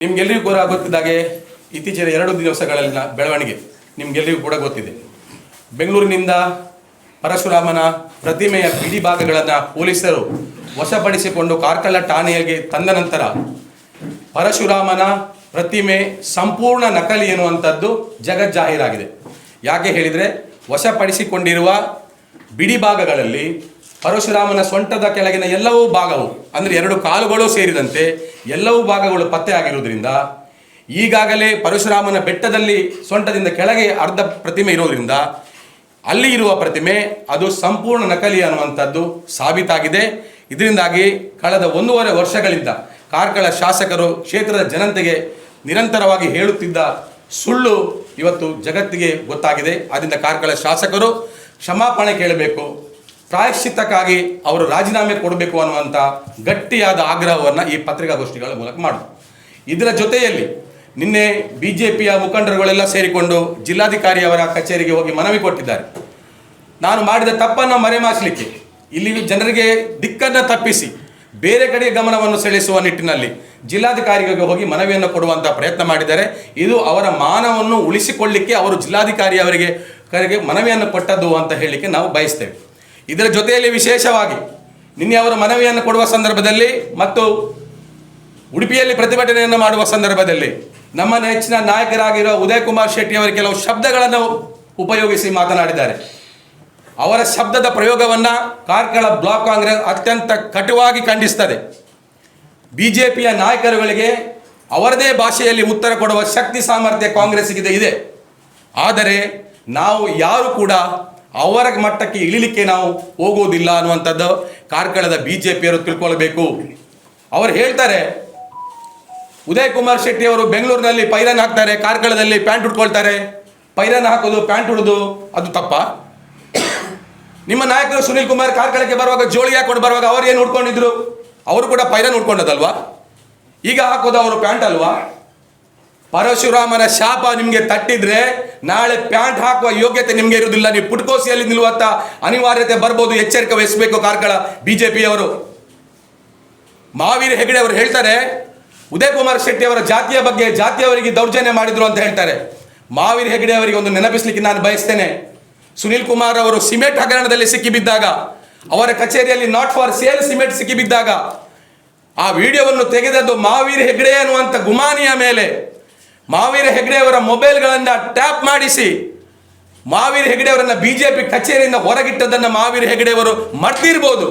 ನಿಮ್ಗೆಲ್ಲರಿಗೂ ಕೂಡ ಗೊತ್ತಿದ್ದಾಗೆ ಇತ್ತೀಚಿನ ಎರಡು ದಿವಸಗಳಲ್ಲಿನ ಬೆಳವಣಿಗೆ ನಿಮ್ಗೆಲ್ಲರಿಗೂ ಕೂಡ ಗೊತ್ತಿದೆ. ಬೆಂಗಳೂರಿನಿಂದ ಪರಶುರಾಮನ ಪ್ರತಿಮೆಯ ಬಿಡಿ ಭಾಗಗಳನ್ನು ಪೊಲೀಸರು ವಶಪಡಿಸಿಕೊಂಡು ಕಾರ್ಕಳ ಠಾಣೆಯಲ್ಲಿ ತಂದ ನಂತರ ಪರಶುರಾಮನ ಪ್ರತಿಮೆ ಸಂಪೂರ್ಣ ನಕಲಿ ಎನ್ನುವಂಥದ್ದು ಜಗಜ್ಜಾಹೀರಾಗಿದೆ. ಯಾಕೆ ಹೇಳಿದರೆ ವಶಪಡಿಸಿಕೊಂಡಿರುವ ಬಿಡಿ ಭಾಗಗಳಲ್ಲಿ ಪರಶುರಾಮನ ಸೊಂಟದ ಕೆಳಗಿನ ಎಲ್ಲವೂ ಭಾಗವು, ಅಂದರೆ ಎರಡು ಕಾಲುಗಳು ಸೇರಿದಂತೆ ಎಲ್ಲವೂ ಭಾಗಗಳು ಪತ್ತೆ ಆಗಿರುವುದರಿಂದ, ಈಗಾಗಲೇ ಪರಶುರಾಮನ ಬೆಟ್ಟದಲ್ಲಿ ಸೊಂಟದಿಂದ ಕೆಳಗೆ ಅರ್ಧ ಪ್ರತಿಮೆ ಇರೋದ್ರಿಂದ, ಅಲ್ಲಿ ಇರುವ ಪ್ರತಿಮೆ ಅದು ಸಂಪೂರ್ಣ ನಕಲಿ ಅನ್ನುವಂಥದ್ದು ಸಾಬೀತಾಗಿದೆ. ಇದರಿಂದಾಗಿ ಕಳೆದ ಒಂದೂವರೆ ವರ್ಷಗಳಿಂದ ಕಾರ್ಕಳ ಶಾಸಕರು ಕ್ಷೇತ್ರದ ಜನತೆಗೆ ನಿರಂತರವಾಗಿ ಹೇಳುತ್ತಿದ್ದ ಸುಳ್ಳು ಇವತ್ತು ಜಗತ್ತಿಗೆ ಗೊತ್ತಾಗಿದೆ. ಆದ್ದರಿಂದ ಕಾರ್ಕಳ ಶಾಸಕರು ಕ್ಷಮಾಪಣೆ ಕೇಳಬೇಕು. ಪ್ರಾಯಶ್ಚಿತ್ತಕ್ಕಾಗಿ ಅವರು ರಾಜೀನಾಮೆ ಕೊಡಬೇಕು ಅನ್ನುವಂಥ ಗಟ್ಟಿಯಾದ ಆಗ್ರಹವನ್ನು ಈ ಪತ್ರಿಕಾಗೋಷ್ಠಿಗಳ ಮೂಲಕ ಮಾಡಿದ್ರು. ಇದರ ಜೊತೆಯಲ್ಲಿ ನಿನ್ನೆ ಬಿ ಜೆ ಪಿಯ ಮುಖಂಡರುಗಳೆಲ್ಲ ಸೇರಿಕೊಂಡು ಜಿಲ್ಲಾಧಿಕಾರಿ ಅವರ ಕಚೇರಿಗೆ ಹೋಗಿ ಮನವಿ ಕೊಟ್ಟಿದ್ದಾರೆ. ನಾನು ಮಾಡಿದ ತಪ್ಪನ್ನು ಮರೆಮಾಚಲಿಕ್ಕೆ ಇಲ್ಲಿ ಜನರಿಗೆ ದಿಕ್ಕನ್ನು ತಪ್ಪಿಸಿ ಬೇರೆ ಕಡೆ ಗಮನವನ್ನು ಸೆಳೆಸುವ ನಿಟ್ಟಿನಲ್ಲಿ ಜಿಲ್ಲಾಧಿಕಾರಿಗಳಿಗೆ ಹೋಗಿ ಮನವಿಯನ್ನು ಕೊಡುವಂಥ ಪ್ರಯತ್ನ ಮಾಡಿದ್ದಾರೆ. ಇದು ಅವರ ಮಾನವನ್ನು ಉಳಿಸಿಕೊಳ್ಳಿಕ್ಕೆ ಅವರು ಜಿಲ್ಲಾಧಿಕಾರಿ ಅವರಿಗೆ ಕರೆಗೆ ಮನವಿಯನ್ನು ಕೊಟ್ಟದ್ದು ಅಂತ ಹೇಳಲಿಕ್ಕೆ ನಾವು ಬಯಸ್ತೇವೆ. ಇದರ ಜೊತೆಯಲ್ಲಿ ವಿಶೇಷವಾಗಿ ನಿನ್ನೆ ಅವರು ಮನವಿಯನ್ನು ಕೊಡುವ ಸಂದರ್ಭದಲ್ಲಿ ಮತ್ತು ಉಡುಪಿಯಲ್ಲಿ ಪ್ರತಿಭಟನೆಯನ್ನು ಮಾಡುವ ಸಂದರ್ಭದಲ್ಲಿ ನಮ್ಮ ನೆಚ್ಚಿನ ನಾಯಕರಾಗಿರೋ ಉದಯ್ ಕುಮಾರ್ ಶೆಟ್ಟಿ ಅವರು ಕೆಲವು ಶಬ್ದಗಳನ್ನು ಉಪಯೋಗಿಸಿ ಮಾತನಾಡಿದ್ದಾರೆ. ಅವರ ಶಬ್ದದ ಪ್ರಯೋಗವನ್ನು ಕಾರ್ಕಳ ಬ್ಲಾಕ್ ಕಾಂಗ್ರೆಸ್ ಅತ್ಯಂತ ಕಟುವಾಗಿ ಖಂಡಿಸ್ತದೆ. ಬಿ ಜೆ ಪಿಯ ನಾಯಕರುಗಳಿಗೆ ಅವರದೇ ಭಾಷೆಯಲ್ಲಿ ಉತ್ತರ ಕೊಡುವ ಶಕ್ತಿ ಸಾಮರ್ಥ್ಯ ಕಾಂಗ್ರೆಸ್ಗಿದೆ ಇದೆ. ಆದರೆ ನಾವು ಯಾರು ಕೂಡ ಅವರ ಮಟ್ಟಕ್ಕೆ ಇಳಿಲಿಕ್ಕೆ ನಾವು ಹೋಗೋದಿಲ್ಲ ಅನ್ನುವಂಥದ್ದು ಕಾರ್ಕಳದ ಬಿ ಜೆ ಪಿಯವರು ತಿಳ್ಕೊಳ್ಬೇಕು. ಅವರು ಹೇಳ್ತಾರೆ, ಉದಯ್ ಕುಮಾರ್ ಶೆಟ್ಟಿ ಅವರು ಬೆಂಗಳೂರಿನಲ್ಲಿ ಪೈರನ್ ಹಾಕ್ತಾರೆ, ಕಾರ್ಕಳದಲ್ಲಿ ಪ್ಯಾಂಟ್ ಉಟ್ಕೊಳ್ತಾರೆ. ಪೈರನ್ ಹಾಕೋದು, ಪ್ಯಾಂಟ್ ಉಡೋದು, ಅದು ತಪ್ಪ. ನಿಮ್ಮ ನಾಯಕರು ಸುನಿಲ್ ಕುಮಾರ್ ಕಾರ್ಕಳಕ್ಕೆ ಬರುವಾಗ ಜೋಳಿ ಹಾಕೊಂಡು ಬರುವಾಗ ಅವ್ರು ಏನು ಉಟ್ಕೊಂಡಿದ್ರು? ಅವರು ಕೂಡ ಪೈರನ್ ಉಟ್ಕೊಂಡದಲ್ವಾ? ಈಗ ಹಾಕೋದು ಅವರು ಪ್ಯಾಂಟ್ ಅಲ್ವಾ? ಪರಶುರಾಮನ ಶಾಪ ನಿಮಗೆ ತಟ್ಟಿದ್ರೆ ನಾಳೆ ಪ್ಯಾಂಟ್ ಹಾಕುವ ಯೋಗ್ಯತೆ ನಿಮಗೆ ಇರುವುದಿಲ್ಲ. ನೀವು ಪುಟ್ಕೋಸಿಯಲ್ಲಿ ನಿಲ್ಲುವಂತ ಅನಿವಾರ್ಯತೆ ಬರ್ಬೋದು. ಎಚ್ಚರಿಕೆ ವಹಿಸಬೇಕು ಕಾರ್ಕಳ ಬಿಜೆಪಿಯವರು. ಮಹಾವೀರ್ ಹೆಗಡೆ ಅವರು ಹೇಳ್ತಾರೆ, ಉದಯ್ ಕುಮಾರ್ ಶೆಟ್ಟಿ ಅವರ ಜಾತಿಯ ಬಗ್ಗೆ ಜಾತಿಯವರಿಗೆ ದೌರ್ಜನ್ಯ ಮಾಡಿದ್ರು ಅಂತ ಹೇಳ್ತಾರೆ. ಮಹಾವೀರ್ ಹೆಗಡೆ ಅವರಿಗೆ ಒಂದು ನೆನಪಿಸ್ಲಿಕ್ಕೆ ನಾನು ಬಯಸ್ತೇನೆ. ಸುನಿಲ್ ಕುಮಾರ್ ಅವರು ಸಿಮೆಂಟ್ ಹಗರಣದಲ್ಲಿ ಸಿಕ್ಕಿಬಿದ್ದಾಗ, ಅವರ ಕಚೇರಿಯಲ್ಲಿ ನಾಟ್ ಫಾರ್ ಸೇಲ್ ಸಿಮೆಂಟ್ ಸಿಕ್ಕಿಬಿದ್ದಾಗ, ಆ ವಿಡಿಯೋವನ್ನು ತೆಗೆದದ್ದು ಮಹಾವೀರ್ ಹೆಗಡೆ ಅನ್ನುವಂಥ ಗುಮಾನಿಯ ಮೇಲೆ. ಮಹಾವೀರ್ ಹೆಗಡೆಯವರ ಮೊಬೈಲ್ಗಳನ್ನು ಟ್ಯಾಪ್ ಮಾಡಿಸಿ, ಮಾವೀರ ಹೆಗ್ಡೆ ಅವರನ್ನ ಬಿಜೆಪಿ ಕಚೇರಿಯಿಂದ ಹೊರಗಿಟ್ಟದನ್ನ ಮಾವೀರ ಹೆಗ್ಡೆ ಅವರು ಮಾಡ್ತಿರ್ಬೋದು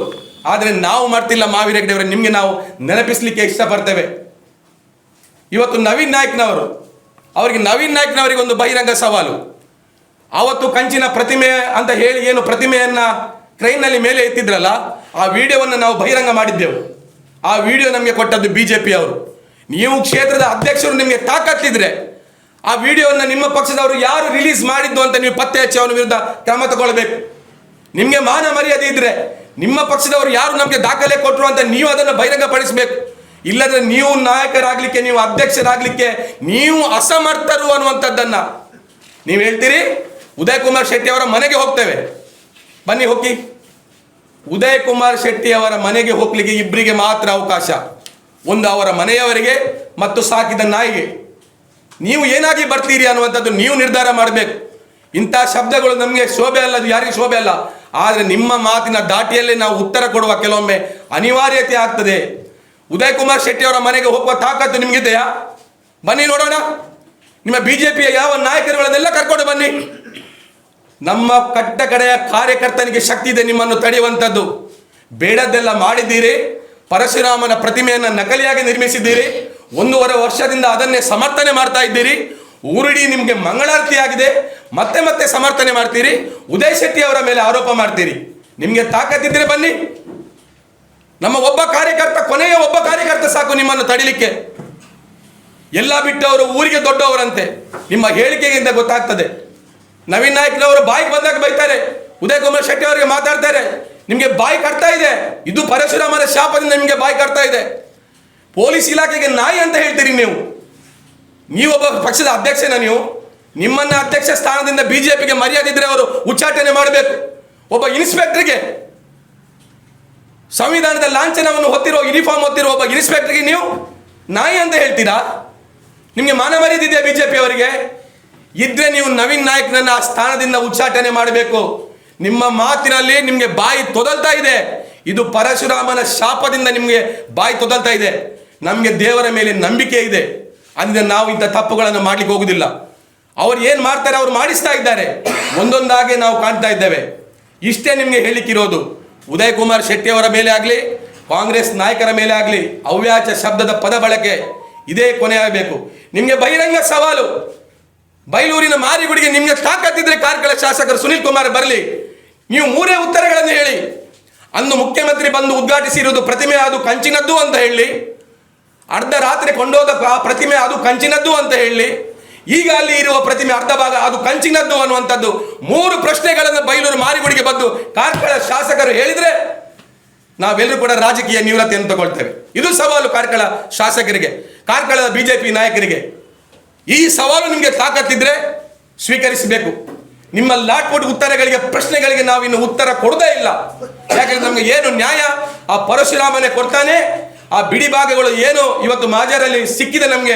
ಆದರೆ ನಾವು ಮಾಡ್ತಿಲ್ಲ ಮಾವೀರ ಹೆಗ್ಡೆ ಅವರ, ನಿಮಗೆ ನಾವು ನೆನಪಿಸ್ಲಿಕ್ಕೆ ಇಷ್ಟಪಡ್ತೇವೆ. ಇವತ್ತು ನವೀನ್ ನಾಯ್ಕ್ನವರು, ಅವರಿಗೆ ನವೀನ್ ನಾಯ್ಕ್ನವರಿಗೆ ಒಂದು ಬಹಿರಂಗ ಸವಾಲು. ಆವತ್ತು ಕಂಚಿನ ಪ್ರತಿಮೆ ಅಂತ ಹೇಳಿ ಏನು ಪ್ರತಿಮೆಯನ್ನ ಟ್ರೈನ್ನಲ್ಲಿ ಮೇಲೆ ಎತ್ತಿದ್ರಲ್ಲ, ಆ ವಿಡಿಯೋವನ್ನು ನಾವು ಬಹಿರಂಗ ಮಾಡಿದ್ದೆವು. ಆ ವಿಡಿಯೋ ನಮಗೆ ಕೊಟ್ಟದ್ದು ಬಿ ಜೆ ಪಿ ಅವರು ನೀವು ಕ್ಷೇತ್ರದ ಅಧ್ಯಕ್ಷರು ನಿಮಗೆ ತಾಕತ್ತಿದ್ರೆ ಆ ವಿಡಿಯೋವನ್ನು ನಿಮ್ಮ ಪಕ್ಷದವರು ಯಾರು ರಿಲೀಸ್ ಮಾಡಿದ್ದು ಅಂತ ನೀವು ಪತ್ತೆ ಹಚ್ಚಿ ಅವನ ವಿರುದ್ಧ ಕ್ರಮ ತಗೊಳ್ಬೇಕು. ನಿಮಗೆ ಮಾನ ಮರ್ಯಾದೆ ಇದ್ರೆ ನಿಮ್ಮ ಪಕ್ಷದವರು ಯಾರು ನಮಗೆ ದಾಖಲೆ ಕೊಟ್ಟರು ಅಂತ ನೀವು ಅದನ್ನು ಬಹಿರಂಗಪಡಿಸಬೇಕು. ಇಲ್ಲದ್ರೆ ನೀವು ನಾಯಕರಾಗಲಿಕ್ಕೆ, ನೀವು ಅಧ್ಯಕ್ಷರಾಗಲಿಕ್ಕೆ ನೀವು ಅಸಮರ್ಥರು ಅನ್ನುವಂಥದ್ದನ್ನು ನೀವು ಹೇಳ್ತೀರಿ? ಉದಯ್ ಕುಮಾರ್ ಶೆಟ್ಟಿ ಅವರ ಮನೆಗೆ ಹೋಗ್ತೇವೆ. ಬನ್ನಿ ಹೋಗಿ ಉದಯ್ ಕುಮಾರ್ ಶೆಟ್ಟಿ ಅವರ ಮನೆಗೆ ಹೋಗ್ಲಿಕ್ಕೆ ಇಬ್ಬರಿಗೆ ಮಾತ್ರ ಅವಕಾಶ. ಒಂದು ಅವರ ಮನೆಯವರಿಗೆ ಮತ್ತು ಸಾಕಿದ ನಾಯಿಗೆ. ನೀವು ಏನಾಗಿ ಬರ್ತೀರಿ ಅನ್ನುವಂಥದ್ದು ನೀವು ನಿರ್ಧಾರ ಮಾಡಬೇಕು. ಇಂಥ ಶಬ್ದಗಳು ನಮಗೆ ಶೋಭೆ ಅಲ್ಲ ಯಾರಿಗೂ ಶೋಭೆ ಅಲ್ಲ. ಆದರೆ ನಿಮ್ಮ ಮಾತಿನ ದಾಟಿಯಲ್ಲೇ ನಾವು ಉತ್ತರ ಕೊಡುವ ಕೆಲವೊಮ್ಮೆ ಅನಿವಾರ್ಯತೆ ಆಗ್ತದೆ. ಉದಯ್ ಕುಮಾರ್ ಶೆಟ್ಟಿ ಅವರ ಮನೆಗೆ ಹೋಗುವ ತಾಕತ್ತು ನಿಮಗಿದೆಯಾ? ಬನ್ನಿ ನೋಡೋಣ. ನಿಮ್ಮ ಬಿ ಜೆ ಪಿಯ ಯಾವ ನಾಯಕರುಗಳನ್ನೆಲ್ಲ ಕರ್ಕೊಂಡು ಬನ್ನಿ. ನಮ್ಮ ಕಟ್ಟ ಕಡೆಯ ಕಾರ್ಯಕರ್ತನಿಗೆ ಶಕ್ತಿ ಇದೆ ನಿಮ್ಮನ್ನು ತಡೆಯುವಂಥದ್ದು. ಬೇಡದ್ದೆಲ್ಲ ಮಾಡಿದ್ದೀರಿ. ಪರಶುರಾಮನ ಪ್ರತಿಮೆಯನ್ನು ನಕಲಿಯಾಗಿ ನಿರ್ಮಿಸಿದ್ದೀರಿ. ಒಂದೂವರೆ ವರ್ಷದಿಂದ ಅದನ್ನೇ ಸಮರ್ಥನೆ ಮಾಡ್ತಾ ಇದ್ದೀರಿ. ಊರಿಡಿ ನಿಮಗೆ ಮಂಗಳಾರತಿ ಆಗಿದೆ ಮತ್ತೆ ಮತ್ತೆ ಸಮರ್ಥನೆ ಮಾಡ್ತೀರಿ. ಉದಯ್ ಶೆಟ್ಟಿ ಅವರ ಮೇಲೆ ಆರೋಪ ಮಾಡ್ತೀರಿ. ನಿಮಗೆ ತಾಕತ್ತಿದ್ರೆ ಬನ್ನಿ. ನಮ್ಮ ಒಬ್ಬ ಕಾರ್ಯಕರ್ತ, ಕೊನೆಯ ಒಬ್ಬ ಕಾರ್ಯಕರ್ತ ಸಾಕು ನಿಮ್ಮನ್ನು ತಡಿಲಿಕ್ಕೆ. ಎಲ್ಲ ಬಿಟ್ಟವರು ಊರಿಗೆ ದೊಡ್ಡವರಂತೆ. ನಿಮ್ಮ ಹೇಳಿಕೆಯಿಂದ ಗೊತ್ತಾಗ್ತದೆ. ನವೀನ್ ನಾಯ್ಕನವರು ಬಾಯಿಗೆ ಬಂದಾಗ ಬೈತಾರೆ. ಉದಯ್ ಕುಮಾರ್ ಶೆಟ್ಟಿ ಅವರಿಗೆ ಮಾತಾಡ್ತಾರೆ. ನಿಮಗೆ ಬಾಯಿ ಕಟ್ತಾ ಇದೆ. ಇದು ಪರಶುರಾಮನ ಶಾಪದಿಂದ ನಿಮಗೆ ಬಾಯಿ ಕಟ್ತಾ ಇದೆ. ಪೊಲೀಸ್ ಇಲಾಖೆಗೆ ನಾಯಿ ಅಂತ ಹೇಳ್ತೀರಿ ನೀವು. ನೀವೊಬ್ಬ ಪಕ್ಷದ ಅಧ್ಯಕ್ಷನ ನೀವು. ನಿಮ್ಮನ್ನ ಅಧ್ಯಕ್ಷ ಸ್ಥಾನದಿಂದ ಬಿಜೆಪಿಗೆ ಮರ್ಯಾದೆ ಇದ್ರೆ ಅವರು ಉಚ್ಚಾಟನೆ ಮಾಡಬೇಕು. ಒಬ್ಬ ಇನ್ಸ್ಪೆಕ್ಟರ್ಗೆ ಸಂವಿಧಾನದ ಲಾಂಛನವನ್ನು ಹೊತ್ತಿರೋ ಯೂನಿಫಾರ್ಮ್ ಹೊತ್ತಿರೋ ಒಬ್ಬ ಇನ್ಸ್ಪೆಕ್ಟರ್ಗೆ ನೀವು ನಾಯಿ ಅಂತ ಹೇಳ್ತೀರಾ? ನಿಮಗೆ ಮಾನ ಮರ್ಯಾದಿದೆಯಾ ಬಿಜೆಪಿ ಅವರಿಗೆ ಇದ್ರೆ ನೀವು ನವೀನ್ ನಾಯಕ್ನನ್ನ ಆ ಸ್ಥಾನದಿಂದ ಉಚ್ಚಾಟನೆ ಮಾಡಬೇಕು. ನಿಮ್ಮ ಮಾತಿನಲ್ಲಿ ನಿಮಗೆ ಬಾಯಿ ತೊದಲ್ತಾ ಇದೆ. ಇದು ಪರಶುರಾಮನ ಶಾಪದಿಂದ ನಿಮಗೆ ಬಾಯಿ ತೊದಲ್ತಾ ಇದೆ. ನಮಗೆ ದೇವರ ಮೇಲೆ ನಂಬಿಕೆ ಇದೆ. ಅಂದ್ರೆ ನಾವು ಇಂಥ ತಪ್ಪುಗಳನ್ನು ಮಾಡ್ಲಿಕ್ಕೆ ಹೋಗುದಿಲ್ಲ. ಅವರು ಏನು ಮಾಡ್ತಾರೆ? ಅವ್ರು ಮಾಡಿಸ್ತಾ ಇದ್ದಾರೆ. ಒಂದೊಂದಾಗೆ ನಾವು ಕಾಣ್ತಾ ಇದ್ದೇವೆ. ಇಷ್ಟೇ ನಿಮಗೆ ಹೇಳಿಕ್ಕಿರೋದು. ಉದಯ್ ಕುಮಾರ್ ಶೆಟ್ಟಿ ಅವರ ಮೇಲೆ ಆಗಲಿ, ಕಾಂಗ್ರೆಸ್ ನಾಯಕರ ಮೇಲೆ ಆಗಲಿ, ಅವ್ಯಾಚ ಶಬ್ದದ ಪದ ಬಳಕೆ ಇದೇ ಕೊನೆಯಾಗಬೇಕು ನಿಮಗೆ ಬಹಿರಂಗ ಸವಾಲು. ಬೈಲೂರಿನ ಮಾರಿಗುಡಿಗೆ ನಿಮಗೆ ತಾಕತ್ತಿದ್ರೆ ಕಾರ್ಕಳ ಶಾಸಕರು ಸುನೀಲ್ ಕುಮಾರ್ ಬರಲಿ. ನೀವು ಮೂರೇ ಉತ್ತರಗಳನ್ನು ಹೇಳಿ. ಅಂದು ಮುಖ್ಯಮಂತ್ರಿ ಬಂದು ಉದ್ಘಾಟಿಸಿರುವುದು ಪ್ರತಿಮೆ ಅದು ಕಂಚಿನದ್ದು ಅಂತ ಹೇಳಿ. ಅರ್ಧ ರಾತ್ರಿ ಕೊಂಡೋದ ಪ್ರತಿಮೆ ಅದು ಕಂಚಿನದ್ದು ಅಂತ ಹೇಳಿ. ಈಗ ಅಲ್ಲಿ ಇರುವ ಪ್ರತಿಮೆ ಅರ್ಧ ಭಾಗ ಅದು ಕಂಚಿನದ್ದು ಅನ್ನುವಂಥದ್ದು. ಮೂರು ಪ್ರಶ್ನೆಗಳನ್ನು ಬೈಲೂರು ಮಾರಿಗುಡಿಗೆ ಬಂದು ಕಾರ್ಕಳ ಶಾಸಕರು ಹೇಳಿದ್ರೆ ನಾವೆಲ್ಲರೂ ಕೂಡ ರಾಜಕೀಯ ನಿವೃತ್ತಿಯನ್ನು ತಗೊಳ್ತೇವೆ. ಇದು ಸವಾಲು ಕಾರ್ಕಳ ಶಾಸಕರಿಗೆ, ಕಾರ್ಕಳದ ಬಿಜೆಪಿ ನಾಯಕರಿಗೆ. ಈ ಸವಾಲು ನಿಮಗೆ ತಾಕತ್ತಿದ್ರೆ ಸ್ವೀಕರಿಸಬೇಕು. ನಿಮ್ಮ ಲಾಟ್ಪುಟ್ ಉತ್ತರಗಳಿಗೆ, ಪ್ರಶ್ನೆಗಳಿಗೆ ನಾವು ಇನ್ನು ಉತ್ತರ ಕೊಡದೇ ಇಲ್ಲ. ಯಾಕಂದ್ರೆ ನಮಗೆ ಏನು ನ್ಯಾಯ? ಆ ಪರಶುರಾಮನೇ ಕೊಡ್ತಾನೆ. ಆ ಬಿಡಿ ಭಾಗಗಳು ಏನು? ಇವತ್ತು ಮಾಜರಲ್ಲಿ ಸಿಕ್ಕಿದೆ ನಮಗೆ.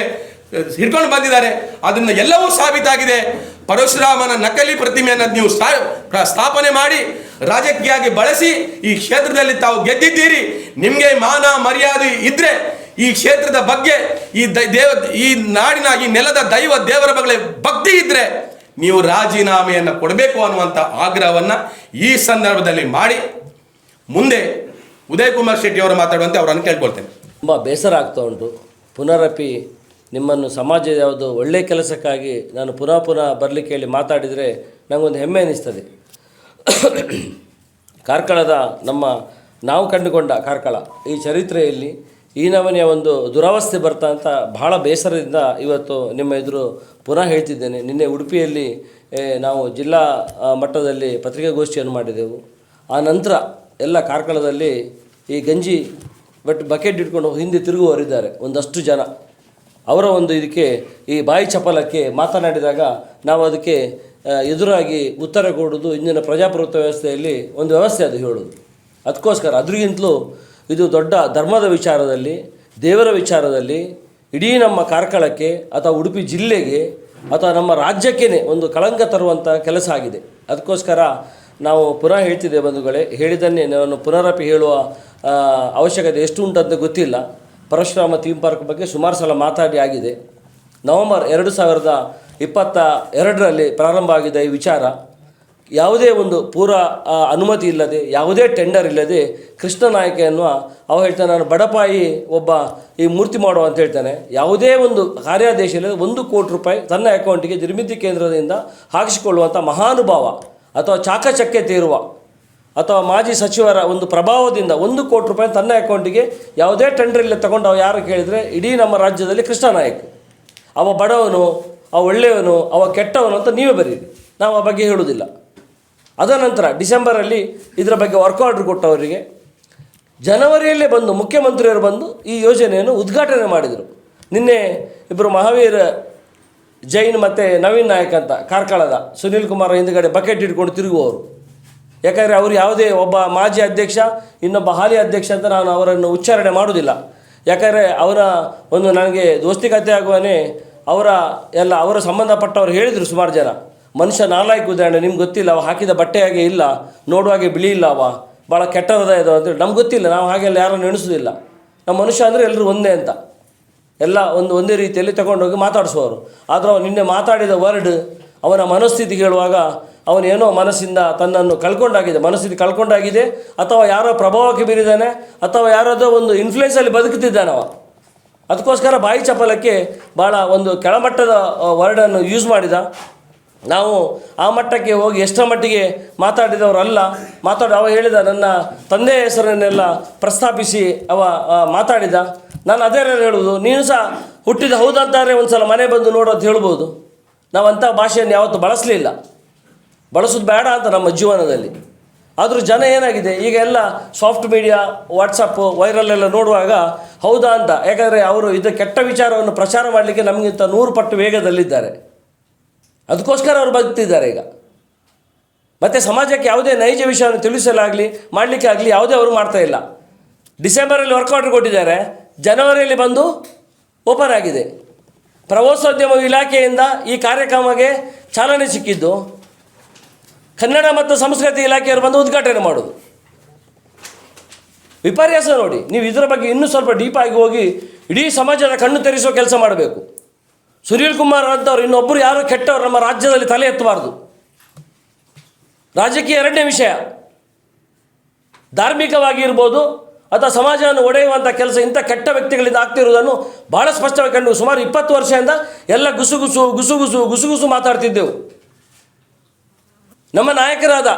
ಹಿಡ್ಕೊಂಡು ಬಂದಿದ್ದಾರೆ. ಅದನ್ನ ಎಲ್ಲವೂ ಸಾಬೀತಾಗಿದೆ. ಪರಶುರಾಮನ ನಕಲಿ ಪ್ರತಿಮೆಯನ್ನು ನೀವು ಸ್ಥಾ- ಸ್ಥಾಪನೆ ಮಾಡಿ ರಾಜಕೀಯವಾಗಿ ಬಳಸಿ, ಈ ಕ್ಷೇತ್ರದಲ್ಲಿ ತಾವು ಗೆದ್ದಿದ್ದೀರಿ. ನಿಮಗೆ ಮಾನ ಮರ್ಯಾದೆ ಇದ್ರೆ ಈ ಕ್ಷೇತ್ರದ ಬಗ್ಗೆ ಈ ದೇವ, ಈ ನಾಡಿನ, ಈ ನೆಲದ ದೈವ ದೇವರ ಬಗ್ಗೆ ಭಕ್ತಿ ಇದ್ರೆ ನೀವು ರಾಜೀನಾಮೆಯನ್ನು ಕೊಡಬೇಕು ಅನ್ನುವಂಥ ಆಗ್ರಹವನ್ನು ಈ ಸಂದರ್ಭದಲ್ಲಿ ಮಾಡಿ ಮುಂದೆ ಉದಯ್ ಕುಮಾರ್ ಶೆಟ್ಟಿ ಅವರು ಮಾತಾಡುವಂತೆ ಅವರನ್ನು ಕೇಳ್ಕೊಳ್ತೇನೆ. ತುಂಬ ಬೇಸರ ಆಗ್ತಾ ಉಂಟು. ಪುನರಪಿ ನಿಮ್ಮನ್ನು ಸಮಾಜದ ಯಾವುದು ಒಳ್ಳೆಯ ಕೆಲಸಕ್ಕಾಗಿ ನಾನು ಪುನಃ ಪುನಃ ಬರಲಿಕ್ಕೆ ಹೇಳಿ ಮಾತಾಡಿದರೆ ನನಗೊಂದು ಹೆಮ್ಮೆ ಅನ್ನಿಸ್ತದೆ ಕಾರ್ಕಳದ ನಮ್ಮ ನಾವು ಕಂಡುಕೊಂಡ ಕಾರ್ಕಳ ಈ ಚರಿತ್ರೆಯಲ್ಲಿ ಈ ನಮನೆಯ ಒಂದು ದುರವಸ್ಥೆ ಬರ್ತಾ ಅಂತ ಬಹಳ ಬೇಸರದಿಂದ ಇವತ್ತು ನಿಮ್ಮ ಎದುರು ಪುನಃ ಹೇಳ್ತಿದ್ದೇನೆ. ನಿನ್ನೆ ಉಡುಪಿಯಲ್ಲಿ ನಾವು ಜಿಲ್ಲಾ ಮಟ್ಟದಲ್ಲಿ ಪತ್ರಿಕಾಗೋಷ್ಠಿಯನ್ನು ಮಾಡಿದೆವು. ಆ ನಂತರ ಎಲ್ಲ ಕಾರ್ಕಳದಲ್ಲಿ ಈ ಗಂಜಿ ಬಟ್ ಬಕೆಟ್ ಇಟ್ಕೊಂಡು ಹಿಂದೆ ತಿರುಗುವವರಿದ್ದಾರೆ, ಒಂದಷ್ಟು ಜನ. ಅವರ ಒಂದು ಇದಕ್ಕೆ, ಈ ಬಾಯಿ ಚಪಲಕ್ಕೆ ಮಾತನಾಡಿದಾಗ ನಾವು ಅದಕ್ಕೆ ಎದುರಾಗಿ ಉತ್ತರ ಕೊಡೋದು ಇಂದಿನ ಪ್ರಜಾಪ್ರಭುತ್ವ ವ್ಯವಸ್ಥೆಯಲ್ಲಿ ಒಂದು ವ್ಯವಸ್ಥೆ ಅದು ಹೇಳೋದು. ಅದಕ್ಕೋಸ್ಕರ ಅದ್ರಿಗಿಂತಲೂ ಇದು ದೊಡ್ಡ ಧರ್ಮದ ವಿಚಾರದಲ್ಲಿ, ದೇವರ ವಿಚಾರದಲ್ಲಿ, ಇಡೀ ನಮ್ಮ ಕಾರ್ಕಳಕ್ಕೆ ಅಥವಾ ಉಡುಪಿ ಜಿಲ್ಲೆಗೆ ಅಥವಾ ನಮ್ಮ ರಾಜ್ಯಕ್ಕೇ ಒಂದು ಕಳಂಕ ತರುವಂಥ ಕೆಲಸ ಆಗಿದೆ. ಅದಕ್ಕೋಸ್ಕರ ನಾವು ಪುನಃ ಹೇಳ್ತಿದ್ದೆ ಬಂಧುಗಳೇ ಹೇಳಿದ್ದನ್ನೇ ನಾನು ಪುನರಪಿ ಹೇಳುವ ಅವಶ್ಯಕತೆ ಎಷ್ಟು ಉಂಟಂತ ಗೊತ್ತಿಲ್ಲ. ಪರಶುರಾಮ ಥೀಮ್ ಪಾರ್ಕ್ ಬಗ್ಗೆ ಸುಮಾರು ಸಲ ಮಾತಾಡಿ ಆಗಿದೆ. ನವೆಂಬರ್ ಎರಡು ಸಾವಿರದ ಇಪ್ಪತ್ತ ಎರಡರಲ್ಲಿ ಪ್ರಾರಂಭ ಆಗಿದೆ ಈ ವಿಚಾರ. ಯಾವುದೇ ಒಂದು ಪೂರ ಅನುಮತಿ ಇಲ್ಲದೆ, ಯಾವುದೇ ಟೆಂಡರ್ ಇಲ್ಲದೆ ಕೃಷ್ಣ ನಾಯಕ ಎನ್ನುವ, ಅವ ಹೇಳ್ತಾನೆ, ನಾನು ಬಡಪಾಯಿ ಒಬ್ಬ ಈ ಮೂರ್ತಿ ಮಾಡುವ ಅಂತ ಹೇಳ್ತಾನೆ. ಯಾವುದೇ ಒಂದು ಕಾರ್ಯಾದೇಶ ಇಲ್ಲದೆ ಒಂದು ಕೋಟಿ ರೂಪಾಯಿ ತನ್ನ ಅಕೌಂಟಿಗೆ ನಿರ್ಮಿತಿ ಕೇಂದ್ರದಿಂದ ಹಾಕಿಸಿಕೊಳ್ಳುವಂಥ ಮಹಾನುಭಾವ ಅಥವಾ ಚಾಕಚಕ್ಕೆ ಇರುವ ಅಥವಾ ಮಾಜಿ ಸಚಿವರ ಒಂದು ಪ್ರಭಾವದಿಂದ ಒಂದು ಕೋಟಿ ರೂಪಾಯಿ ತನ್ನ ಅಕೌಂಟಿಗೆ ಯಾವುದೇ ಟೆಂಡರ್ ಇಲ್ಲ ತಗೊಂಡು ಅವ ಯಾರು ಕೇಳಿದರೆ, ಇಡೀ ನಮ್ಮ ರಾಜ್ಯದಲ್ಲಿ ಕೃಷ್ಣ ನಾಯಕ್. ಅವ ಬಡವನು, ಅವ ಒಳ್ಳೆಯವನು, ಅವ ಕೆಟ್ಟವನು ಅಂತ ನೀವೇ ಬರೀರಿ. ನಾವು ಆ ಬಗ್ಗೆ ಹೇಳುವುದಿಲ್ಲ. ಅದ ನಂತರ ಡಿಸೆಂಬರಲ್ಲಿ ಇದರ ಬಗ್ಗೆ ವರ್ಕ್ ಆರ್ಡರ್ ಕೊಟ್ಟವರಿಗೆ ಜನವರಿಯಲ್ಲೇ ಬಂದು ಮುಖ್ಯಮಂತ್ರಿಯವರು ಬಂದು ಈ ಯೋಜನೆಯನ್ನು ಉದ್ಘಾಟನೆ ಮಾಡಿದರು. ನಿನ್ನೆ ಇಬ್ಬರು ಮಹಾವೀರ ಜೈನ್ ಮತ್ತು ನವೀನ್ ನಾಯಕ್ ಅಂತ ಕಾರ್ಕಳದ ಸುನೀಲ್ ಕುಮಾರ್ ಹಿಂದುಗಡೆ ಬಕೆಟ್ ಇಟ್ಕೊಂಡು ತಿರುಗುವವರು. ಯಾಕಂದರೆ ಅವರು ಯಾವುದೇ ಒಬ್ಬ ಮಾಜಿ ಅಧ್ಯಕ್ಷ, ಇನ್ನೊಬ್ಬ ಹಾಲಿ ಅಧ್ಯಕ್ಷ ಅಂತ ನಾನು ಅವರನ್ನು ಉಚ್ಚಾರಣೆ ಮಾಡುವುದಿಲ್ಲ. ಯಾಕಂದರೆ ಅವರ ಒಂದು ನನಗೆ ದೋಸ್ತಿ ಕತೆ ಆಗುವನೇ ಅವರ ಎಲ್ಲ ಅವರ ಸಂಬಂಧಪಟ್ಟವರು ಹೇಳಿದರು ಸುಮಾರು ಜನ. ಮನುಷ್ಯ ನಾಲ್ಕು ಉದಾಹರಣೆ ನಿಮ್ಗೆ ಗೊತ್ತಿಲ್ಲ, ಅವ ಹಾಕಿದ ಬಟ್ಟೆ ಹಾಗೆ ಇಲ್ಲ ನೋಡುವಾಗೆ ಬಿಳಿ ಇಲ್ಲ ಅವ ಭಾಳ ಕೆಟ್ಟ ಹೃದಯ ಇದು ಅಂತೇಳಿ ನಮ್ಗೆ ಗೊತ್ತಿಲ್ಲ, ನಾವು ಹಾಗೆಲ್ಲ ಯಾರನ್ನು ಎಣಿಸೋದಿಲ್ಲ. ನಮ್ಮ ಮನುಷ್ಯ ಅಂದರೆ ಎಲ್ಲರೂ ಒಂದೇ ಅಂತ. ಎಲ್ಲ ಒಂದು ಒಂದೇ ರೀತಿಯಲ್ಲಿ ತಗೊಂಡೋಗಿ ಮಾತಾಡಿಸುವವರು ಆದರೆ ಅವನು ನಿನ್ನೆ ಮಾತಾಡಿದ ವರ್ಡ್, ಅವನ ಮನಸ್ಥಿತಿ ಹೇಳುವಾಗ ಅವನೇನೋ ಮನಸ್ಸಿಂದ ತನ್ನನ್ನು ಕಳ್ಕೊಂಡಾಗಿದೆ, ಮನಸ್ಥಿತಿ ಕಳ್ಕೊಂಡಾಗಿದೆ, ಅಥವಾ ಯಾರೋ ಪ್ರಭಾವಕ್ಕೆ ಬೀರಿದ್ದಾನೆ ಅಥವಾ ಯಾರಾದರೂ ಒಂದು ಇನ್ಫ್ಲುಯೆನ್ಸಲ್ಲಿ ಬದುಕುತ್ತಿದ್ದಾನವ ಅದಕ್ಕೋಸ್ಕರ ಬಾಯಿ ಚಪಲಕ್ಕೆ ಭಾಳ ಒಂದು ಕೆಳಮಟ್ಟದ ವರ್ಡನ್ನು ಯೂಸ್ ಮಾಡಿದ. ನಾವು ಆ ಮಟ್ಟಕ್ಕೆ ಹೋಗಿ ಎಷ್ಟರ ಮಟ್ಟಿಗೆ ಮಾತಾಡಿದವರಲ್ಲ, ಮಾತಾಡಿ, ಅವ ಹೇಳಿದ ನನ್ನ ತಂದೆಯ ಹೆಸರನ್ನೆಲ್ಲ ಪ್ರಸ್ತಾಪಿಸಿ ಅವ ಮಾತಾಡಿದ. ನಾನು ಅದೇ ಹೇಳುವುದು, ನೀನು ಸಹ ಹುಟ್ಟಿದ ಹೌದಂತಾರೆ ಒಂದು ಸಲ ಮನೆ ಬಂದು ನೋಡು ಅಂತ ಹೇಳ್ಬೋದು. ನಾವು ಅಂಥ ಭಾಷೆಯನ್ನು ಯಾವತ್ತೂ ಬಳಸಲಿಲ್ಲ. ಬಳಸೋದು ಬೇಡ ಅಂತ ನಮ್ಮ ಜೀವನದಲ್ಲಿ. ಆದರೂ ಜನ ಏನಾಗಿದೆ, ಈಗ ಎಲ್ಲ ಸಾಫ್ಟ್ ಮೀಡಿಯಾ, ವಾಟ್ಸಪ್ಪು, ವೈರಲ್ ಎಲ್ಲ ನೋಡುವಾಗ ಹೌದಾ ಅಂತ. ಯಾಕಂದರೆ ಅವರು ಇದು ಕೆಟ್ಟ ವಿಚಾರವನ್ನು ಪ್ರಚಾರ ಮಾಡಲಿಕ್ಕೆ ನಮಗಿಂತ ನೂರು ಪಟ್ಟು ವೇಗದಲ್ಲಿದ್ದಾರೆ. ಅದಕ್ಕೋಸ್ಕರ ಅವರು ಬದುಕ್ತಿದ್ದಾರೆ ಈಗ. ಮತ್ತು ಸಮಾಜಕ್ಕೆ ಯಾವುದೇ ನೈಜ ವಿಷಯವನ್ನು ತಿಳಿಸಲಾಗಲಿ, ಮಾಡಲಿಕ್ಕೆ ಆಗಲಿ ಯಾವುದೇ ಅವರು ಮಾಡ್ತಾ ಇಲ್ಲ. ಡಿಸೆಂಬರಲ್ಲಿ ವರ್ಕ್ ಆರ್ಡರ್ ಕೊಟ್ಟಿದ್ದಾರೆ, ಜನವರಿಯಲ್ಲಿ ಬಂದು ಓಪನ್ ಆಗಿದೆ. ಪ್ರವಾಸೋದ್ಯಮ ಇಲಾಖೆಯಿಂದ ಈ ಕಾರ್ಯಕ್ರಮಕ್ಕೆ ಚಾಲನೆ ಸಿಕ್ಕಿದ್ದು, ಕನ್ನಡ ಮತ್ತು ಸಂಸ್ಕೃತಿ ಇಲಾಖೆಯವರು ಬಂದು ಉದ್ಘಾಟನೆ ಮಾಡೋದು. ವಿಪರ್ಯಾಸ ನೋಡಿ, ನೀವು ಇದರ ಬಗ್ಗೆ ಇನ್ನೂ ಸ್ವಲ್ಪ ಡೀಪಾಗಿ ಹೋಗಿ ಇಡೀ ಸಮಾಜದ ಕಣ್ಣು ತೆರೆಸುವ ಕೆಲಸ ಮಾಡಬೇಕು. ಸುನೀಲ್ ಕುಮಾರ್ ಅಂತವ್ರು ಇನ್ನೊಬ್ಬರು ಯಾರು ಕೆಟ್ಟವ್ರು ನಮ್ಮ ರಾಜ್ಯದಲ್ಲಿ ತಲೆ ಎತ್ತಬಾರ್ದು. ರಾಜಕೀಯ ಎರಡನೇ ವಿಷಯ. ಧಾರ್ಮಿಕವಾಗಿ ಇರ್ಬೋದು, ಅಥವಾ ಸಮಾಜವನ್ನು ಒಡೆಯುವಂಥ ಕೆಲಸ ಇಂಥ ಕೆಟ್ಟ ವ್ಯಕ್ತಿಗಳಿಂದ ಆಗ್ತಿರುವುದನ್ನು ಭಾಳ ಸ್ಪಷ್ಟವಾಗಿ ಕಂಡು ಸುಮಾರು ಇಪ್ಪತ್ತು ವರ್ಷದಿಂದ ಎಲ್ಲ ಗುಸುಗುಸು ಗುಸುಗುಸು ಗುಸುಗುಸು ಮಾತಾಡ್ತಿದ್ದೆವು. ನಮ್ಮ ನಾಯಕರಾದ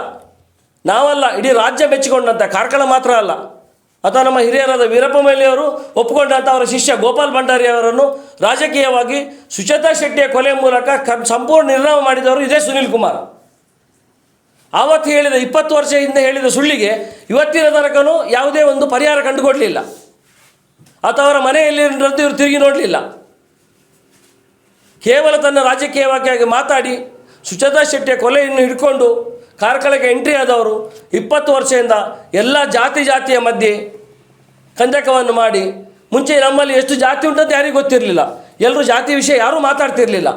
ನಾವಲ್ಲ, ಇಡೀ ರಾಜ್ಯ ಮೆಚ್ಚಿಕೊಂಡಂಥ ಕಾರ್ಕಳ ಮಾತ್ರ ಅಲ್ಲ, ಅಥವಾ ನಮ್ಮ ಹಿರಿಯರಾದ ವೀರಪ್ಪ ಮೊಯ್ಲಿಯವರು ಒಪ್ಪಿಕೊಂಡಂಥ ಅವರ ಶಿಷ್ಯ ಗೋಪಾಲ್ ಭಂಡಾರಿ ಅವರನ್ನು ರಾಜಕೀಯವಾಗಿ ಸುಚೇತಾ ಶೆಟ್ಟಿಯ ಕೊಲೆ ಮೂಲಕ ಸಂಪೂರ್ಣ ನಿರ್ನಾಮ ಮಾಡಿದವರು ಇದೇ ಸುನೀಲ್ ಕುಮಾರ್. ಆವತ್ತು ಹೇಳಿದ, ಇಪ್ಪತ್ತು ವರ್ಷ ಹಿಂದೆ ಹೇಳಿದ ಸುಳ್ಳಿಗೆ ಇವತ್ತಿನ ತನಕನೂ ಯಾವುದೇ ಒಂದು ಪರಿಹಾರ ಕಂಡುಕೊಡಲಿಲ್ಲ. ಅಥವಾ ಅವರ ಮನೆಯಲ್ಲಿ ಇವರು ತಿರುಗಿ ನೋಡಲಿಲ್ಲ. ಕೇವಲ ತನ್ನ ರಾಜಕೀಯವಾಗಿ ಮಾತಾಡಿ ಸುಚೇತಾ ಶೆಟ್ಟಿಯ ಕೊಲೆಯನ್ನು ಹಿಡ್ಕೊಂಡು ಕಾರ್ಕಳಕ್ಕೆ ಎಂಟ್ರಿ ಆದವರು ಇಪ್ಪತ್ತು ವರ್ಷದಿಂದ ಎಲ್ಲ ಜಾತಿ ಜಾತಿಯ ಮಧ್ಯೆ ಕಂದಕವನ್ನು ಮಾಡಿ, ಮುಂಚೆ ನಮ್ಮಲ್ಲಿ ಎಷ್ಟು ಜಾತಿ ಉಂಟಂತ ಯಾರಿಗೂ ಗೊತ್ತಿರಲಿಲ್ಲ. ಎಲ್ಲರೂ ಜಾತಿ ವಿಷಯ ಯಾರೂ ಮಾತಾಡ್ತಿರ್ಲಿಲ್ಲ.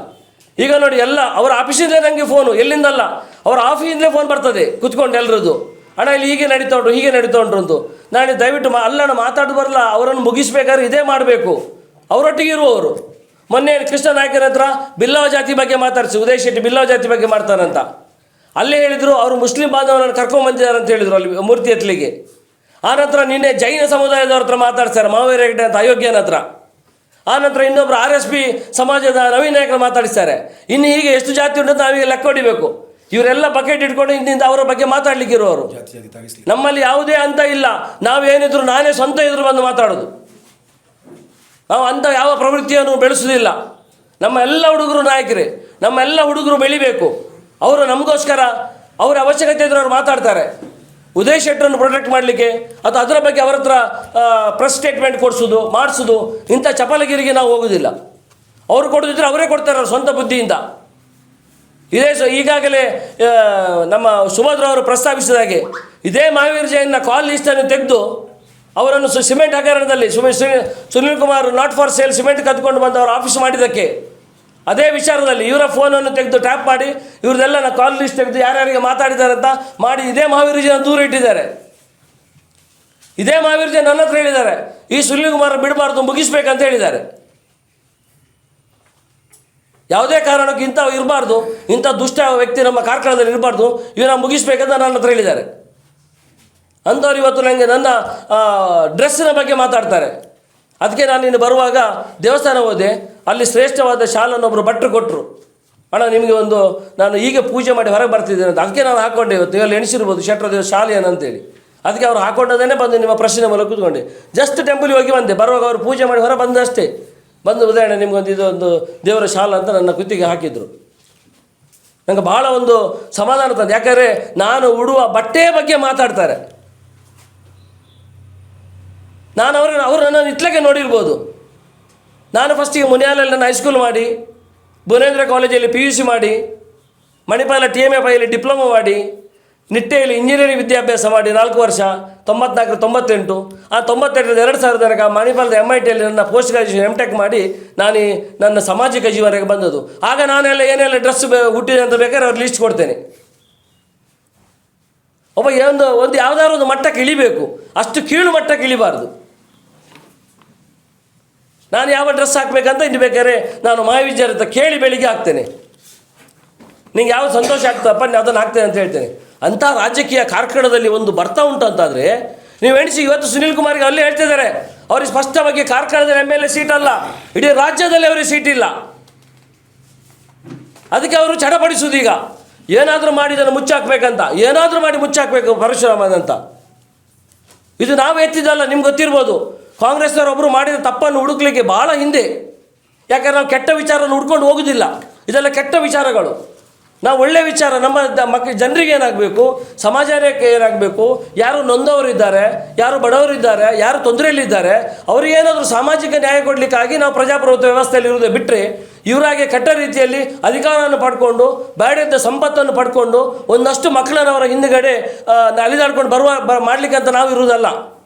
ಈಗ ನೋಡಿ ಎಲ್ಲ, ಅವರ ಆಫೀಸಿಂದಲೇ ನನಗೆ ಫೋನು ಎಲ್ಲಿಂದಲ್ಲ? ಅವ್ರ ಆಫೀಸಿಂದಲೇ ಫೋನ್ ಬರ್ತದೆ, ಕುತ್ಕೊಂಡು ಎಲ್ಲರದ್ದು ಅಣ್ಣ, ಇಲ್ಲಿ ಹೀಗೆ ನಡೀತಾ ಹೀಗೆ ನಡೀತಾ ಅಂತ ನಾನು ದಯವಿಟ್ಟು ಮಾ ಅಲ್ಲಣ್ಣ, ಮಾತಾಡಿ ಬರಲ್ಲ ಅವರನ್ನು ಮುಗಿಸ್ಬೇಕಾದ್ರೆ ಇದೇ ಮಾಡಬೇಕು. ಅವರೊಟ್ಟಿಗೆ ಇರುವವರು ಮೊನ್ನೆ ಕೃಷ್ಣ ನಾಯಕರ ಹತ್ರ ಬಿಲ್ಲವ ಜಾತಿ ಬಗ್ಗೆ ಮಾತಾಡಿಸಿ, ಉದಯ್ ಶೆಟ್ಟಿ ಬಿಲ್ಲವ ಜಾತಿ ಬಗ್ಗೆ ಮಾಡ್ತಾರಂತ ಅಲ್ಲೇ ಹೇಳಿದರು, ಅವರು ಮುಸ್ಲಿಂ ಬಾಂಧವರನ್ನು ಕರ್ಕೊಂಬಂದಿದ್ದಾರೆ ಅಂತ ಹೇಳಿದರು ಅಲ್ಲಿ, ಮೂರ್ತಿ ಎತ್ತಲಿಗೆ ಆ ನಂತರ ನಿನ್ನೆ ಜೈನ ಸಮುದಾಯದವ್ರ ಹತ್ರ ಮಾತಾಡ್ತಾರೆ ಮಾವೇರ ಹೆಗ್ಡೆ ಅಂತ ಅಯೋಗ್ಯನ ಹತ್ರ. ಆ ನಂತರ ಇನ್ನೊಬ್ಬರು ಆರ್ ಎಸ್ ಪಿ ಸಮಾಜದ ನವೀನ್ ನಾಯಕರು ಮಾತಾಡಿಸ್ತಾರೆ. ಇನ್ನು ಹೀಗೆ ಎಷ್ಟು ಜಾತಿ ಉಂಟು ನಾವೀಗ ಲೆಕ್ಕ ಹೊಡಿಬೇಕು. ಇವರೆಲ್ಲ ಬಕೆಟ್ ಇಟ್ಕೊಂಡು ಇಂದಿಂದ ಅವರ ಬಗ್ಗೆ ಮಾತಾಡ್ಲಿಕ್ಕೆ ಇರುವವರು ನಮ್ಮಲ್ಲಿ ಯಾವುದೇ ಅಂತ ಇಲ್ಲ. ನಾವೇನಿದ್ರು ನಾನೇ ಸ್ವಂತ ಎದುರು ಬಂದು ಮಾತಾಡೋದು. ನಾವು ಅಂತ ಯಾವ ಪ್ರವೃತ್ತಿಯನ್ನು ಬೆಳೆಸುವುದಿಲ್ಲ ನಮ್ಮ ಎಲ್ಲ ಹುಡುಗರು ನಾಯಕರೇ ನಮ್ಮ ಎಲ್ಲ ಹುಡುಗರು ಬೆಳಿಬೇಕು. ಅವರು ನಮಗೋಸ್ಕರ ಅವರ ಅವಶ್ಯಕತೆ ಇದ್ರೆ ಅವ್ರು ಮಾತಾಡ್ತಾರೆ. ಉದಯ್ ಶೆಟ್ಟರನ್ನು ಪ್ರೊಟೆಕ್ಟ್ ಮಾಡಲಿಕ್ಕೆ ಅಥವಾ ಅದರ ಬಗ್ಗೆ ಅವರ ಹತ್ರ ಪ್ರೆಸ್ ಸ್ಟೇಟ್ಮೆಂಟ್ ಕೊಡಿಸೋದು, ಮಾಡಿಸೋದು, ಇಂಥ ಚಪಲಗಿರಿಗೆ ನಾವು ಹೋಗೋದಿಲ್ಲ. ಅವರು ಕೊಡೋದಿದ್ರೆ ಅವರೇ ಕೊಡ್ತಾರೆ ಸ್ವಂತ ಬುದ್ಧಿಯಿಂದ. ಇದೇ ಸ, ಈಗಾಗಲೇ ನಮ್ಮ ಸುಭದ್ರ ಅವರು ಪ್ರಸ್ತಾಪಿಸಿದ ಹಾಗೆ, ಇದೇ ಮಹಾವೀರ್ ಜೈನ್ನ ಕಾಲ್ ಲಿಸ್ಟನ್ನು ತೆಗೆದು, ಅವರನ್ನು ಸಿಮೆಂಟ್ ಹಗರಣದಲ್ಲಿ Sumi Sunil Kumar not for sale cement ಕದ್ಕೊಂಡು ಬಂದು ಅವರು ಆಫೀಸ್ ಮಾಡಿದ್ದಕ್ಕೆ ಅದೇ ವಿಚಾರದಲ್ಲಿ ಇವರ ಫೋನನ್ನು ತೆಗೆದು ಟ್ಯಾಪ್ ಮಾಡಿ, ಇವ್ರದ್ದೆಲ್ಲ ಕಾಲ್ ಲಿಸ್ಟ್ ತೆಗೆದು ಯಾರ್ಯಾರಿಗೆ ಮಾತಾಡಿದ್ದಾರೆ ಅಂತ ಮಾಡಿ ಇದೇ ಮಹಾವೀರ್ಜಿನ ದೂರ ಇಟ್ಟಿದ್ದಾರೆ. ಇದೇ ಮಹಾವೀರ್ಜಿ ನನ್ನ ಹತ್ರ ಹೇಳಿದ್ದಾರೆ. ಈ ಸುನಿಲ್ ಕುಮಾರ್ ಬಿಡಬಾರ್ದು, ಮುಗಿಸ್ಬೇಕಂತ ಹೇಳಿದ್ದಾರೆ. ಯಾವುದೇ ಕಾರಣಕ್ಕೂ ಇಂಥ ಇರಬಾರ್ದು, ಇಂಥ ದುಷ್ಟ ವ್ಯಕ್ತಿ ನಮ್ಮ ಕಾರ್ಕಳದಲ್ಲಿ ಇರಬಾರ್ದು ಇವನ್ನ ಮುಗಿಸ್ಬೇಕಂತ ನನ್ನ ಹತ್ರ ಹೇಳಿದ್ದಾರೆ. ಅಂಥವ್ರು ಇವತ್ತು ನನಗೆ ನನ್ನ ಡ್ರೆಸ್ಸಿನ ಬಗ್ಗೆ ಮಾತಾಡ್ತಾರೆ. ಅದಕ್ಕೆ ನಾನು ಇನ್ನು ಬರುವಾಗ ದೇವಸ್ಥಾನ ಹೋದೆ ಅಲ್ಲಿ ಶ್ರೇಷ್ಠವಾದ ಶಾಲನ್ನು ಒಬ್ಬರು ಭಟ್ರು ಕೊಟ್ಟರು ಅಣ್ಣ, ನಿಮಗೆ ಒಂದು ನಾನು ಈಗ ಪೂಜೆ ಮಾಡಿ ಹೊರಗೆ ಬರ್ತಿದ್ದೇನೆ ಅಂತ. ಅದಕ್ಕೆ ನಾನು ಹಾಕೊಂಡೆ ಇವತ್ತು. ಇವೆಲ್ಲ ಎಣಿಸಿರ್ಬೋದು ಶೆಟ್ರ ದೇವ ಶಾಲೆ ಏನಂತೇಳಿ ಅದಕ್ಕೆ ಅವ್ರು ಹಾಕೊಂಡದೇ ಬಂದು ನಿಮ್ಮ ಪ್ರಶ್ನೆ ಮೂಲಕ ಕೂತ್ಕೊಂಡೆ. ಜಸ್ಟ್ ಟೆಂಪಲ್ಗೆ ಹೋಗಿ ಬಂದೆ. ಬರುವಾಗ ಅವರು ಪೂಜೆ ಮಾಡಿ ಹೊರ ಬಂದಷ್ಟೇ ಬಂದು ಉದಾಹರಣೆ ನಿಮಗೊಂದು ಒಂದು ದೇವರ ಶಾಲ ಅಂತ ನನ್ನ ಕುತ್ತಿಗೆ ಹಾಕಿದರು. ನನಗೆ ಭಾಳ ಒಂದು ಸಮಾಧಾನ ತಂದೆ. ಯಾಕಂದರೆ ನಾನು ಉಡುವ ಬಟ್ಟೆಯ ಬಗ್ಗೆ ಮಾತಾಡ್ತಾರೆ. ನಾನು ಅವ್ರಿಗೆ ಅವರು ನನ್ನನ್ನು ಇಟ್ಲಕ್ಕೆ ನೋಡಿರ್ಬೋದು. ನಾನು ಫಸ್ಟಿಗೆ ಮುನಿಯಾಲಲ್ಲಿ ನನ್ನ ಹೈಸ್ಕೂಲ್ ಮಾಡಿ, ಭುವನೇಂದ್ರ ಕಾಲೇಜಲ್ಲಿ ಪಿ ಯು ಸಿ ಮಾಡಿ, ಮಣಿಪಾಲ ಟಿ ಎಂ ಎ ಪೈಲಿ ಡಿಪ್ಲೊಮೊ ಮಾಡಿ, ನಿಟ್ಟೆಯಲ್ಲಿ ಇಂಜಿನಿಯರಿಂಗ್ ವಿದ್ಯಾಭ್ಯಾಸ ಮಾಡಿ ನಾಲ್ಕು ವರ್ಷ ತೊಂಬತ್ನಾಲ್ಕರ ತೊಂಬತ್ತೆಂಟು, ಆ ತೊಂಬತ್ತೆಂಟರಿಂದ ಎರಡು ಸಾವಿರದ ತನಕ ಮಣಿಪಾಲದ ಎಂ ಐ ಟಿಯಲ್ಲಿ ನನ್ನ ಪೋಸ್ಟ್ ಗ್ರಾಜುಯೇಷನ್ ಎಂ ಟೆಕ್ ಮಾಡಿ ನಾನು ನನ್ನ ಸಾಮಾಜಿಕ ಜೀವನಕ್ಕೆ ಬಂದದ್ದು. ಆಗ ನಾನೆಲ್ಲ ಏನೆಲ್ಲ ಡ್ರೆಸ್ ಹುಟ್ಟಿದೆ ಅಂತ ಬೇಕಾದ್ರೆ ಅವ್ರು ಲಿಸ್ಟ್ ಕೊಡ್ತೇನೆ. ಒಬ್ಬ ಒಂದು ಒಂದು ಯಾವುದಾದ್ರು ಒಂದು ಮಟ್ಟಕ್ಕೆ ಇಳಿಬೇಕು. ಅಷ್ಟು ಕೀಳು ಮಟ್ಟಕ್ಕೆ ಇಳಿಬಾರ್ದು. ನಾನು ಯಾವ ಡ್ರೆಸ್ ಹಾಕಬೇಕಂತ ಇನ್ನು ಬೇಕಾದ್ರೆ ನಾನು ಮಹಾವಿದ್ಯಾರ ಹತ್ರ ಕೇಳಿ ಬೆಳಿಗ್ಗೆ ಹಾಕ್ತೇನೆ. ನಿಂಗೆ ಯಾವ ಸಂತೋಷ ಆಗ್ತದಪ್ಪ ನೀನು ಅದನ್ನು ಹಾಕ್ತೇನೆ ಅಂತ ಹೇಳ್ತೇನೆ. ಅಂಥ ರಾಜಕೀಯ ಕಾರ್ಕಳದಲ್ಲಿ ಒಂದು ಬರ್ತಾ ಉಂಟು ಅಂತಾದರೆ, ನೀವು ಎಣಿಸಿ ಇವತ್ತು ಸುನಿಲ್ ಕುಮಾರ್ಗೆ ಅಲ್ಲೇ ಹೇಳ್ತಿದ್ದಾರೆ ಅವ್ರಿಗೆ ಸ್ಪಷ್ಟವಾಗಿ ಕಾರ್ಕಳದಲ್ಲಿ ಎಂ ಎಲ್ ಎ ಸೀಟ್ ಅಲ್ಲ, ಇಡೀ ರಾಜ್ಯದಲ್ಲಿ ಅವರಿಗೆ ಸೀಟ್ ಇಲ್ಲ. ಅದಕ್ಕೆ ಅವರು ಚಡಪಡಿಸುವುದು ಈಗ. ಏನಾದರೂ ಮಾಡಿ ಇದನ್ನು ಮುಚ್ಚಾಕ್ಬೇಕಂತ, ಏನಾದರೂ ಮಾಡಿ ಮುಚ್ಚಾಕಬೇಕು ಪರಶುರಾಮನಂತ. ಇದು ನಾವು ಎತ್ತಿದ್ದಲ್ಲ, ನಿಮ್ಗೆ ಗೊತ್ತಿರ್ಬೋದು. ಕಾಂಗ್ರೆಸ್ನವರೊಬ್ಬರು ಮಾಡಿದ ತಪ್ಪನ್ನು ಹುಡುಕ್ಲಿಕ್ಕೆ ಭಾಳ ಹಿಂದೆ. ಯಾಕಂದ್ರೆ ನಾವು ಕೆಟ್ಟ ವಿಚಾರವನ್ನು ಹುಡ್ಕೊಂಡು ಹೋಗೋದಿಲ್ಲ. ಇದೆಲ್ಲ ಕೆಟ್ಟ ವಿಚಾರಗಳು. ನಾವು ಒಳ್ಳೆಯ ವಿಚಾರ, ನಮ್ಮ ಮಕ್, ಜನರಿಗೆ ಏನಾಗಬೇಕು? ಸಮಾಜಕ್ಕೆ ಏನಾಗಬೇಕು? ಯಾರು ನೊಂದವರಿದ್ದಾರೆ? ಯಾರು ಬಡವರಿದ್ದಾರೆ? ಯಾರು ತೊಂದರೆಯಲ್ಲಿದ್ದಾರೆ? ಅವ್ರಿಗೆ ಏನಾದರೂ ಸಾಮಾಜಿಕ ನ್ಯಾಯ ಕೊಡಲಿಕ್ಕಾಗಿ ನಾವು ಪ್ರಜಾಪ್ರಭುತ್ವ ವ್ಯವಸ್ಥೆಯಲ್ಲಿ ಇರುವುದೇ ಬಿಟ್ಟರೆ ಇವರಾಗೆ ಕೆಟ್ಟ ರೀತಿಯಲ್ಲಿ ಅಧಿಕಾರವನ್ನು ಪಡ್ಕೊಂಡು ಬ್ಯಾಡಿದ್ದ ಸಂಪತ್ತನ್ನು ಪಡ್ಕೊಂಡು, ಒಂದಷ್ಟು ಮಕ್ಕಳನ್ನು ಅವರ ಹಿಂದುಗಡೆ ಅಲಿದಾಡ್ಕೊಂಡು ಬರುವ, ಬ, ಮಾಡಲಿಕ್ಕೆ ಅಂತ ನಾವು ಇರುವುದಲ್ಲ.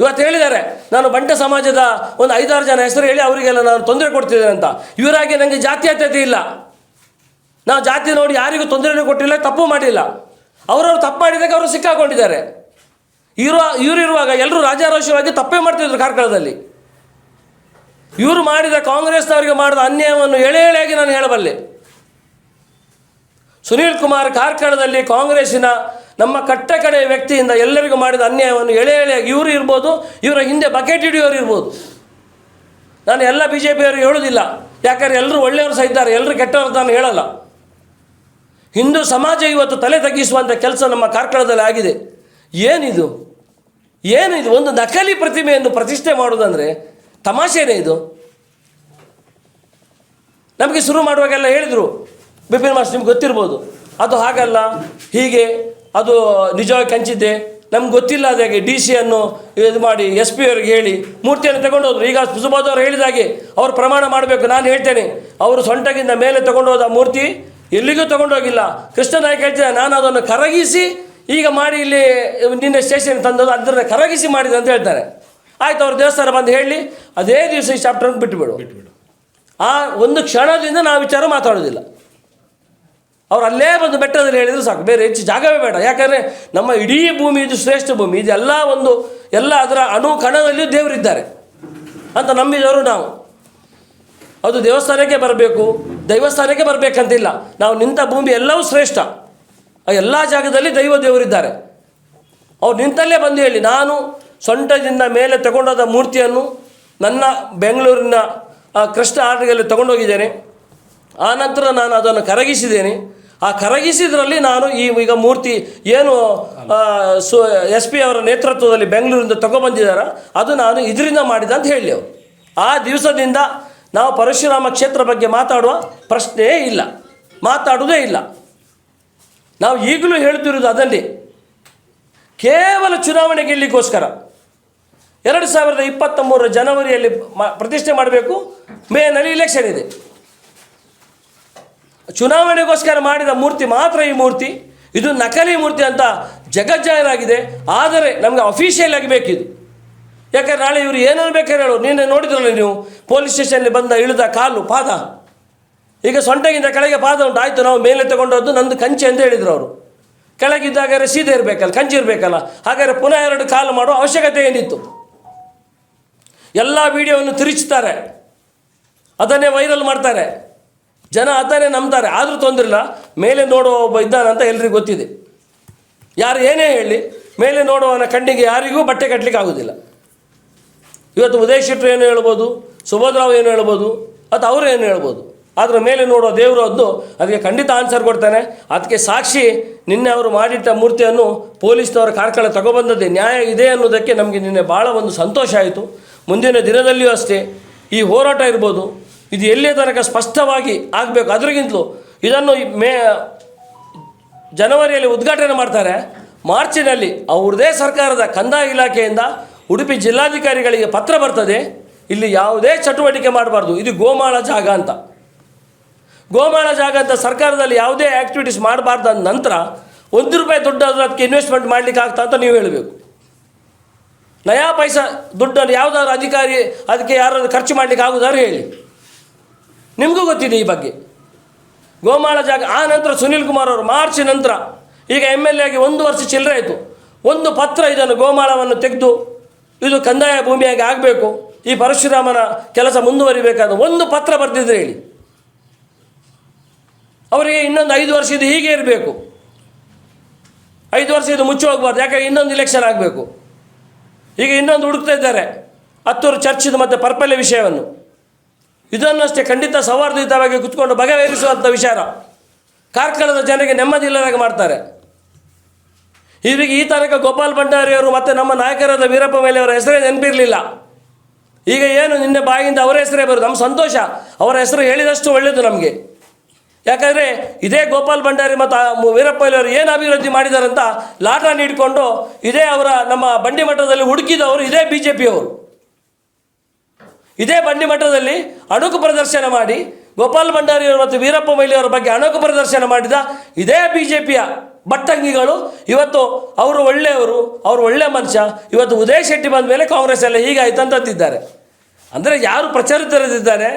ಇವತ್ತು ಹೇಳಿದ್ದಾರೆ, ನಾನು ಬಂಟ ಸಮಾಜದ ಒಂದು ಐದಾರು ಜನ ಹೆಸರು ಹೇಳಿ ಅವರಿಗೆಲ್ಲ ನಾನು ತೊಂದರೆ ಕೊಡ್ತಿದ್ದೇನೆ ಅಂತ. ಇವರಾಗಿ ನನಗೆ ಜಾತ್ಯತೀಯತೆ ಇಲ್ಲ. ನಾವು ಜಾತಿ ನೋಡಿ ಯಾರಿಗೂ ತೊಂದರೆನೂ ಕೊಟ್ಟಿಲ್ಲ, ತಪ್ಪು ಮಾಡಿಲ್ಲ. ಅವರವರು ತಪ್ಪು ಮಾಡಿದಾಗ ಅವರು ಸಿಕ್ಕಾಕೊಂಡಿದ್ದಾರೆ. ಇರುವ, ಇವರಿರುವಾಗ ಎಲ್ಲರೂ ರಾಜಾರೋಷವಾಗಿ ತಪ್ಪೇ ಮಾಡ್ತಿದ್ರು ಕಾರ್ಕಳದಲ್ಲಿ. ಇವರು ಮಾಡಿದ ಕಾಂಗ್ರೆಸ್ನವರಿಗೆ ಮಾಡಿದ ಅನ್ಯಾಯವನ್ನು ಎಳೆ ಎಳೆಯಾಗಿ ನಾನು ಹೇಳಬಲ್ಲೆ. ಸುನೀಲ್ ಕುಮಾರ್ ಕಾರ್ಕಳದಲ್ಲಿ ಕಾಂಗ್ರೆಸ್ಸಿನ ನಮ್ಮ ಕಟ್ಟ ಕಡೆ ವ್ಯಕ್ತಿಯಿಂದ ಎಲ್ಲರಿಗೂ ಮಾಡಿದ ಅನ್ಯಾಯವನ್ನು ಎಳೆ ಎಳೆಯಾಗಿ ಇವರು ಇರ್ಬೋದು, ಇವರ ಹಿಂದೆ ಬಕೆಟ್ ಹಿಡಿಯೋರು ಇರ್ಬೋದು. ನಾನು ಎಲ್ಲ ಬಿ ಜೆ ಪಿಯವರು ಹೇಳೋದಿಲ್ಲ. ಯಾಕಂದ್ರೆ ಎಲ್ಲರೂ ಒಳ್ಳೆಯವರು ಸಹ ಇದ್ದಾರೆ ಎಲ್ಲರೂ ಕೆಟ್ಟವರು ನಾನು ಹೇಳಲ್ಲ. ಹಿಂದೂ ಸಮಾಜ ಇವತ್ತು ತಲೆ ತಗ್ಗಿಸುವಂಥ ಕೆಲಸ ನಮ್ಮ ಕಾರ್ಕಳದಲ್ಲಿ ಆಗಿದೆ. ಏನಿದು? ಏನಿದು? ಒಂದು ನಕಲಿ ಪ್ರತಿಮೆಯನ್ನು ಪ್ರತಿಷ್ಠೆ ಮಾಡೋದಂದರೆ ತಮಾಷೆನೇ ಇದು. ನಮಗೆ ಶುರು ಮಾಡುವಾಗೆಲ್ಲ ಹೇಳಿದರು. ಬಿಪಿನ್ ಮಾಸ್ ನಿಮ್ಗೆ ಗೊತ್ತಿರ್ಬೋದು. ಅದು ಹಾಗಲ್ಲ, ಹೀಗೆ ಅದು ನಿಜವಾಗಿ ಕಂಚಿದ್ದೆ. ನಮ್ಗೆ ಗೊತ್ತಿಲ್ಲ ಅದಾಗೆ ಡಿ ಸಿಯನ್ನು ಇದು ಮಾಡಿ ಎಸ್ ಪಿ ಅವರಿಗೆ ಹೇಳಿ ಮೂರ್ತಿಯನ್ನು ತಗೊಂಡು ಹೋದ್ರು ಈಗ ಸುಬೋಧ್ ಅವರು ಹೇಳಿದಾಗೆ ಅವರು ಪ್ರಮಾಣ ಮಾಡಬೇಕು. ನಾನು ಹೇಳ್ತೇನೆ ಅವರು ಸೊಂಟಗಿಂದ ಮೇಲೆ ತಗೊಂಡು ಹೋದ ಮೂರ್ತಿ ಎಲ್ಲಿಗೂ ತಗೊಂಡೋಗಿಲ್ಲ. ಕೃಷ್ಣ ನಾಯ್ಕ ಹೇಳ್ತಿದ್ದೆ ನಾನು ಅದನ್ನು ಕರಗಿಸಿ ಈಗ ಮಾಡಿ ಇಲ್ಲಿ ನಿನ್ನೆ ಸ್ಟೇಷನ್ ತಂದದ್ದು ಅದನ್ನು ಕರಗಿಸಿ ಮಾಡಿದೆ ಅಂತ ಹೇಳ್ತಾರೆ. ಆಯ್ತು ಅವ್ರ ದೇವಸ್ಥಾನ ಬಂದು ಹೇಳಿ ಅದೇ ದಿವಸ ಈ ಚಾಪ್ಟರ್ ಬಿಟ್ಟುಬಿಡು ಆ ಒಂದು ಕ್ಷಣದಿಂದ ನಾವು ವಿಚಾರ ಮಾತಾಡೋದಿಲ್ಲ. ಅವ್ರು ಅಲ್ಲೇ ಬಂದು ಬೆಟ್ಟದಲ್ಲಿ ಹೇಳಿದ್ರು ಸಾಕು, ಬೇರೆ ಹೆಚ್ಚು ಜಾಗವೇ ಬೇಡ. ಯಾಕಂದರೆ ನಮ್ಮ ಇಡೀ ಭೂಮಿ ಇದು ಶ್ರೇಷ್ಠ ಭೂಮಿ ಇದೆಲ್ಲ ಒಂದು, ಎಲ್ಲ ಅದರ ಅಣು ಕಣದಲ್ಲಿಯೂ ದೇವರಿದ್ದಾರೆ ಅಂತ ನಂಬಿದವರು ನಾವು. ಅದು ದೇವಸ್ಥಾನಕ್ಕೆ ಬರಬೇಕು, ದೈವಸ್ಥಾನಕ್ಕೆ ಬರಬೇಕಂತಿಲ್ಲ. ನಾವು ನಿಂತ ಭೂಮಿ ಎಲ್ಲವೂ ಶ್ರೇಷ್ಠ. ಎಲ್ಲ ಜಾಗದಲ್ಲಿ ದೈವ ದೇವರಿದ್ದಾರೆ. ಅವ್ರು ನಿಂತಲ್ಲೇ ಬಂದು ಹೇಳಿ, ನಾನು ಸೊಂಟದಿಂದ ಮೇಲೆ ತಗೊಂಡೋದ ಮೂರ್ತಿಯನ್ನು ನನ್ನ ಬೆಂಗಳೂರಿನ ಕೃಷ್ಣ ಆಟಗಲ್ಲಿ ತಗೊಂಡೋಗಿದ್ದೇನೆ. ಆ ನಂತರ ನಾನು ಅದನ್ನು ಕರಗಿಸಿದ್ದೇನೆ. ಆ ಕರಗಿಸಿದ್ರಲ್ಲಿ ನಾನು ಈ ಈಗ ಮೂರ್ತಿ ಏನು ಸು, ಎಸ್ ಪಿ ಅವರ ನೇತೃತ್ವದಲ್ಲಿ ಬೆಂಗಳೂರಿಂದ ತಗೊಬಂದಿದ್ದಾರ, ಅದು ನಾನು ಇದರಿಂದ ಮಾಡಿದ ಅಂತ ಹೇಳಿ ಅವರು. ಆ ದಿವಸದಿಂದ ನಾವು ಪರಶುರಾಮ ಕ್ಷೇತ್ರ ಬಗ್ಗೆ ಮಾತಾಡುವ ಪ್ರಶ್ನೆಯೇ ಇಲ್ಲ, ಮಾತಾಡುವುದೇ ಇಲ್ಲ. ನಾವು ಈಗಲೂ ಹೇಳ್ತಿರೋದು ಅದನ್ನೇ. ಕೇವಲ ಚುನಾವಣೆ ಗೆಲ್ಲಿಗೋಸ್ಕರ ಎರಡು ಸಾವಿರದ ಇಪ್ಪತ್ತ ಮೂರರ ಜನವರಿಯಲ್ಲಿ ಪ್ರತಿಷ್ಠೆ ಮಾಡಬೇಕು ಮೇನಲ್ಲಿ ಇಲೆಕ್ಷನ್ ಇದೆ. ಚುನಾವಣೆಗೋಸ್ಕರ ಮಾಡಿದ ಮೂರ್ತಿ ಮಾತ್ರ ಈ ಮೂರ್ತಿ. ಇದು ನಕಲಿ ಮೂರ್ತಿ ಅಂತ ಜಗಜ್ಜಾಹೀರಾಗಿದೆ. ಆದರೆ ನಮಗೆ ಅಫೀಷಿಯಲ್ ಆಗಿ ಬೇಕಿದು. ಯಾಕಂದ್ರೆ ನಾಳೆ ಇವರು ಏನೇನು ಬೇಕಾದ್ರೆ ಹೇಳು. ನಿನ್ನೆ ನೋಡಿದ್ರಲ್ಲ ನೀವು? ಪೊಲೀಸ್ ಸ್ಟೇಷನಲ್ಲಿ ಬಂದ ಇಳಿದ ಕಾಲು, ಪಾದ. ಈಗ ಸೊಂಟಗಿಂದ ಕೆಳಗೆ ಪಾದ ಉಂಟು. ಆಯಿತು, ನಾವು ಮೇಲೆ ತಗೊಂಡೋದು ನಂದು ಕಂಚೆ ಅಂತ ಹೇಳಿದ್ರು ಅವರು. ಕೆಳಗಿದ್ದಾಗ ಸೀದೆ ಇರಬೇಕಲ್ಲ, ಕಂಚಿ ಇರಬೇಕಲ್ಲ. ಹಾಗಾದರೆ ಪುನಃ ಎರಡು ಕಾಲು ಮಾಡುವ ಅವಶ್ಯಕತೆ ಏನಿತ್ತು? ಎಲ್ಲ ವಿಡಿಯೋವನ್ನು ತಿರುಚ್ತಾರೆ. ಅದನ್ನೇ ವೈರಲ್ ಮಾಡ್ತಾರೆ. ಜನ ಅದನ್ನೇ ನಂಬ್ತಾರೆ, ಆದರೂ ತೊಂದರೆ ಇಲ್ಲ. ಮೇಲೆ ನೋಡುವ ಒಬ್ಬ ಇದ್ದಾನಂತ ಎಲ್ರಿಗೂ ಗೊತ್ತಿದೆ. ಯಾರು ಏನೇ ಹೇಳಿ, ಮೇಲೆ ನೋಡುವವನ ಕಣ್ಣಿಗೆ ಯಾರಿಗೂ ಬಟ್ಟೆ ಕಟ್ಟಲಿಕ್ಕೆ ಆಗೋದಿಲ್ಲ. ಇವತ್ತು ಉದಯ ಶೆಟ್ಟರು ಏನು ಹೇಳ್ಬೋದು, ಸುಭದ್ರಾವ್ ಏನು ಹೇಳ್ಬೋದು ಅಥವಾ ಅವರು ಏನು ಹೇಳ್ಬೋದು. ಆದರೆ ಮೇಲೆ ನೋಡುವ ದೇವರು ಅದು ಅದಕ್ಕೆ ಖಂಡಿತ ಆನ್ಸರ್ ಕೊಡ್ತಾನೆ. ಅದಕ್ಕೆ ಸಾಕ್ಷಿ, ನಿನ್ನೆ ಅವರು ಮಾಡಿಟ್ಟ ಮೂರ್ತಿಯನ್ನು ಪೊಲೀಸ್ನವರ ಕಾರ್ಕಳ ತಗೊಬಂದದ್ದೇ ನ್ಯಾಯ ಇದೆ ಅನ್ನೋದಕ್ಕೆ ನಮಗೆ ನಿನ್ನೆ ಭಾಳ ಒಂದು ಸಂತೋಷ ಆಯಿತು. ಮುಂದಿನ ದಿನದಲ್ಲಿಯೂ ಅಷ್ಟೇ ಈ ಹೋರಾಟ ಇರ್ಬೋದು. ಇದು ಎಲ್ಲಿಯ ತನಕ ಸ್ಪಷ್ಟವಾಗಿ ಆಗಬೇಕು. ಅದರಿಗಿಂತಲೂ ಇದನ್ನು ಮೇ ಜನವರಿಯಲ್ಲಿ ಉದ್ಘಾಟನೆ ಮಾಡ್ತಾರೆ. ಮಾರ್ಚಿನಲ್ಲಿ ಅವ್ರದೇ ಸರ್ಕಾರದ ಕಂದಾಯ ಇಲಾಖೆಯಿಂದ ಉಡುಪಿ ಜಿಲ್ಲಾಧಿಕಾರಿಗಳಿಗೆ ಪತ್ರ ಬರ್ತದೆ. ಇಲ್ಲಿ ಯಾವುದೇ ಚಟುವಟಿಕೆ ಮಾಡಬಾರ್ದು. ಇದು ಗೋಮಾಳ ಜಾಗ ಅಂತ. ಗೋಮಾಳ ಜಾಗ ಅಂತ ಸರ್ಕಾರದಲ್ಲಿ ಯಾವುದೇ ಆ್ಯಕ್ಟಿವಿಟೀಸ್ ಮಾಡಬಾರ್ದು ಅಂದ ನಂತರ ಒಂದು ರೂಪಾಯಿ ದುಡ್ಡು ಆದರೂ ಅದಕ್ಕೆ ಇನ್ವೆಸ್ಟ್ಮೆಂಟ್ ಮಾಡಲಿಕ್ಕೆ ಆಗ್ತಾ ಅಂತ ನೀವು ಹೇಳಬೇಕು. ನಯಾ ಪೈಸಾ ದುಡ್ಡನ್ನು ಯಾವುದಾದ್ರು ಅಧಿಕಾರಿ, ಅದಕ್ಕೆ ಯಾರಾದರೂ ಖರ್ಚು ಮಾಡಲಿಕ್ಕೆ ಆಗುದಾದ್ರೆ ಹೇಳಿ. ನಿಮಗೂ ಗೊತ್ತಿದೆ ಈ ಬಗ್ಗೆ. ಗೋಮಾಳ ಜಾಗ, ಆ ನಂತರ ಸುನೀಲ್ ಕುಮಾರ್ ಅವರು ಮಾರ್ಚ್ ನಂತರ ಈಗ ಎಂ ಎಲ್ ಎ ಆಗಿ ಒಂದು ವರ್ಷ ಚಿಲ್ಲರೆ ಆಯಿತು. ಒಂದು ಪತ್ರ ಇದನ್ನು ಗೋಮಾಳವನ್ನು ತೆಗೆದು, ಇದು ಕಂದಾಯ ಭೂಮಿಯಾಗಿ ಆಗಬೇಕು, ಈ ಪರಶುರಾಮನ ಕೆಲಸ ಮುಂದುವರಿಬೇಕಾದ ಒಂದು ಪತ್ರ ಬರೆದಿದ್ರೆ ಹೇಳಿ. ಅವರಿಗೆ ಇನ್ನೊಂದು ಐದು ವರ್ಷ ಇದು ಹೀಗೆ ಇರಬೇಕು. ಐದು ವರ್ಷ ಇದು ಮುಚ್ಚಿ ಹೋಗ್ಬಾರ್ದು ಯಾಕೆ ಇನ್ನೊಂದು ಇಲೆಕ್ಷನ್ ಆಗಬೇಕು. ಈಗ ಇನ್ನೊಂದು ಹುಡುಕ್ತಾ ಇದ್ದಾರೆ. ಹತ್ತೂರು ಚರ್ಚಿದು ಮತ್ತು ಪರ್ಪಲ್ಯ ವಿಷಯವನ್ನು. ಇದನ್ನಷ್ಟೇ ಖಂಡಿತ ಸೌಹಾರ್ದಯುತವಾಗಿ ಕುತ್ಕೊಂಡು ಬಗೆಹರಿಸುವಂಥ ವಿಚಾರ. ಕಾರ್ಕಳದ ಜನರಿಗೆ ನೆಮ್ಮದಿ ಇಲ್ಲದಾಗ ಮಾಡ್ತಾರೆ. ಇವರಿಗೆ ಈ ತನಕ ಗೋಪಾಲ್ ಭಂಡಾರಿಯವರು ಮತ್ತು ನಮ್ಮ ನಾಯಕರಾದ ವೀರಪ್ಪ ಮೇಲೆ ಅವರ ಹೆಸರೇ ನೆನಪಿರಲಿಲ್ಲ. ಈಗ ಏನು ನಿನ್ನೆ ಬಾಯಿಂದ ಅವರ ಹೆಸರೇ ಬರೋದು? ನಮ್ಮ ಸಂತೋಷ. ಅವರ ಹೆಸರು ಹೇಳಿದಷ್ಟು ಒಳ್ಳೆಯದು ನಮಗೆ. ಯಾಕಂದರೆ ಇದೇ ಗೋಪಾಲ್ ಭಂಡಾರಿ ಮತ್ತು ವೀರಪ್ಪ ಅವರು ಏನು ಅಭಿವೃದ್ಧಿ ಮಾಡಿದಾರಂತ ಲಾಟ ನೀಡಿಕೊಂಡು ಇದೇ ಅವರ ನಮ್ಮ ಬಂಡಿ ಹುಡುಕಿದವರು ಇದೇ ಬಿ ಜೆ ಪಿಯವರು ಇದೇ ಬಂಡಿ ಮಠದಲ್ಲಿ ಅಣುಕು ಪ್ರದರ್ಶನ ಮಾಡಿ ಗೋಪಾಲ್ ಭಂಡಾರಿಯವರು ಮತ್ತು ವೀರಪ್ಪ ಮೊಯ್ಲಿಯವರ ಬಗ್ಗೆ ಅಣುಕು ಪ್ರದರ್ಶನ ಮಾಡಿದ ಇದೇ ಬಿ ಜೆ ಪಿಯ ಬಟ್ಟಂಗಿಗಳು ಇವತ್ತು ಅವರು ಒಳ್ಳೆಯವರು, ಅವರು ಒಳ್ಳೆ ಮನುಷ್ಯ. ಇವತ್ತು ಉದಯ್ ಶೆಟ್ಟಿ ಬಂದ ಮೇಲೆ ಕಾಂಗ್ರೆಸ್ ಎಲ್ಲ ಹೀಗಾಯ್ತು ಅಂತಂತಿದ್ದಾರೆ. ಅಂದರೆ ಯಾರು ಪ್ರಚಾರಿತರಿದ್ದಾರೆ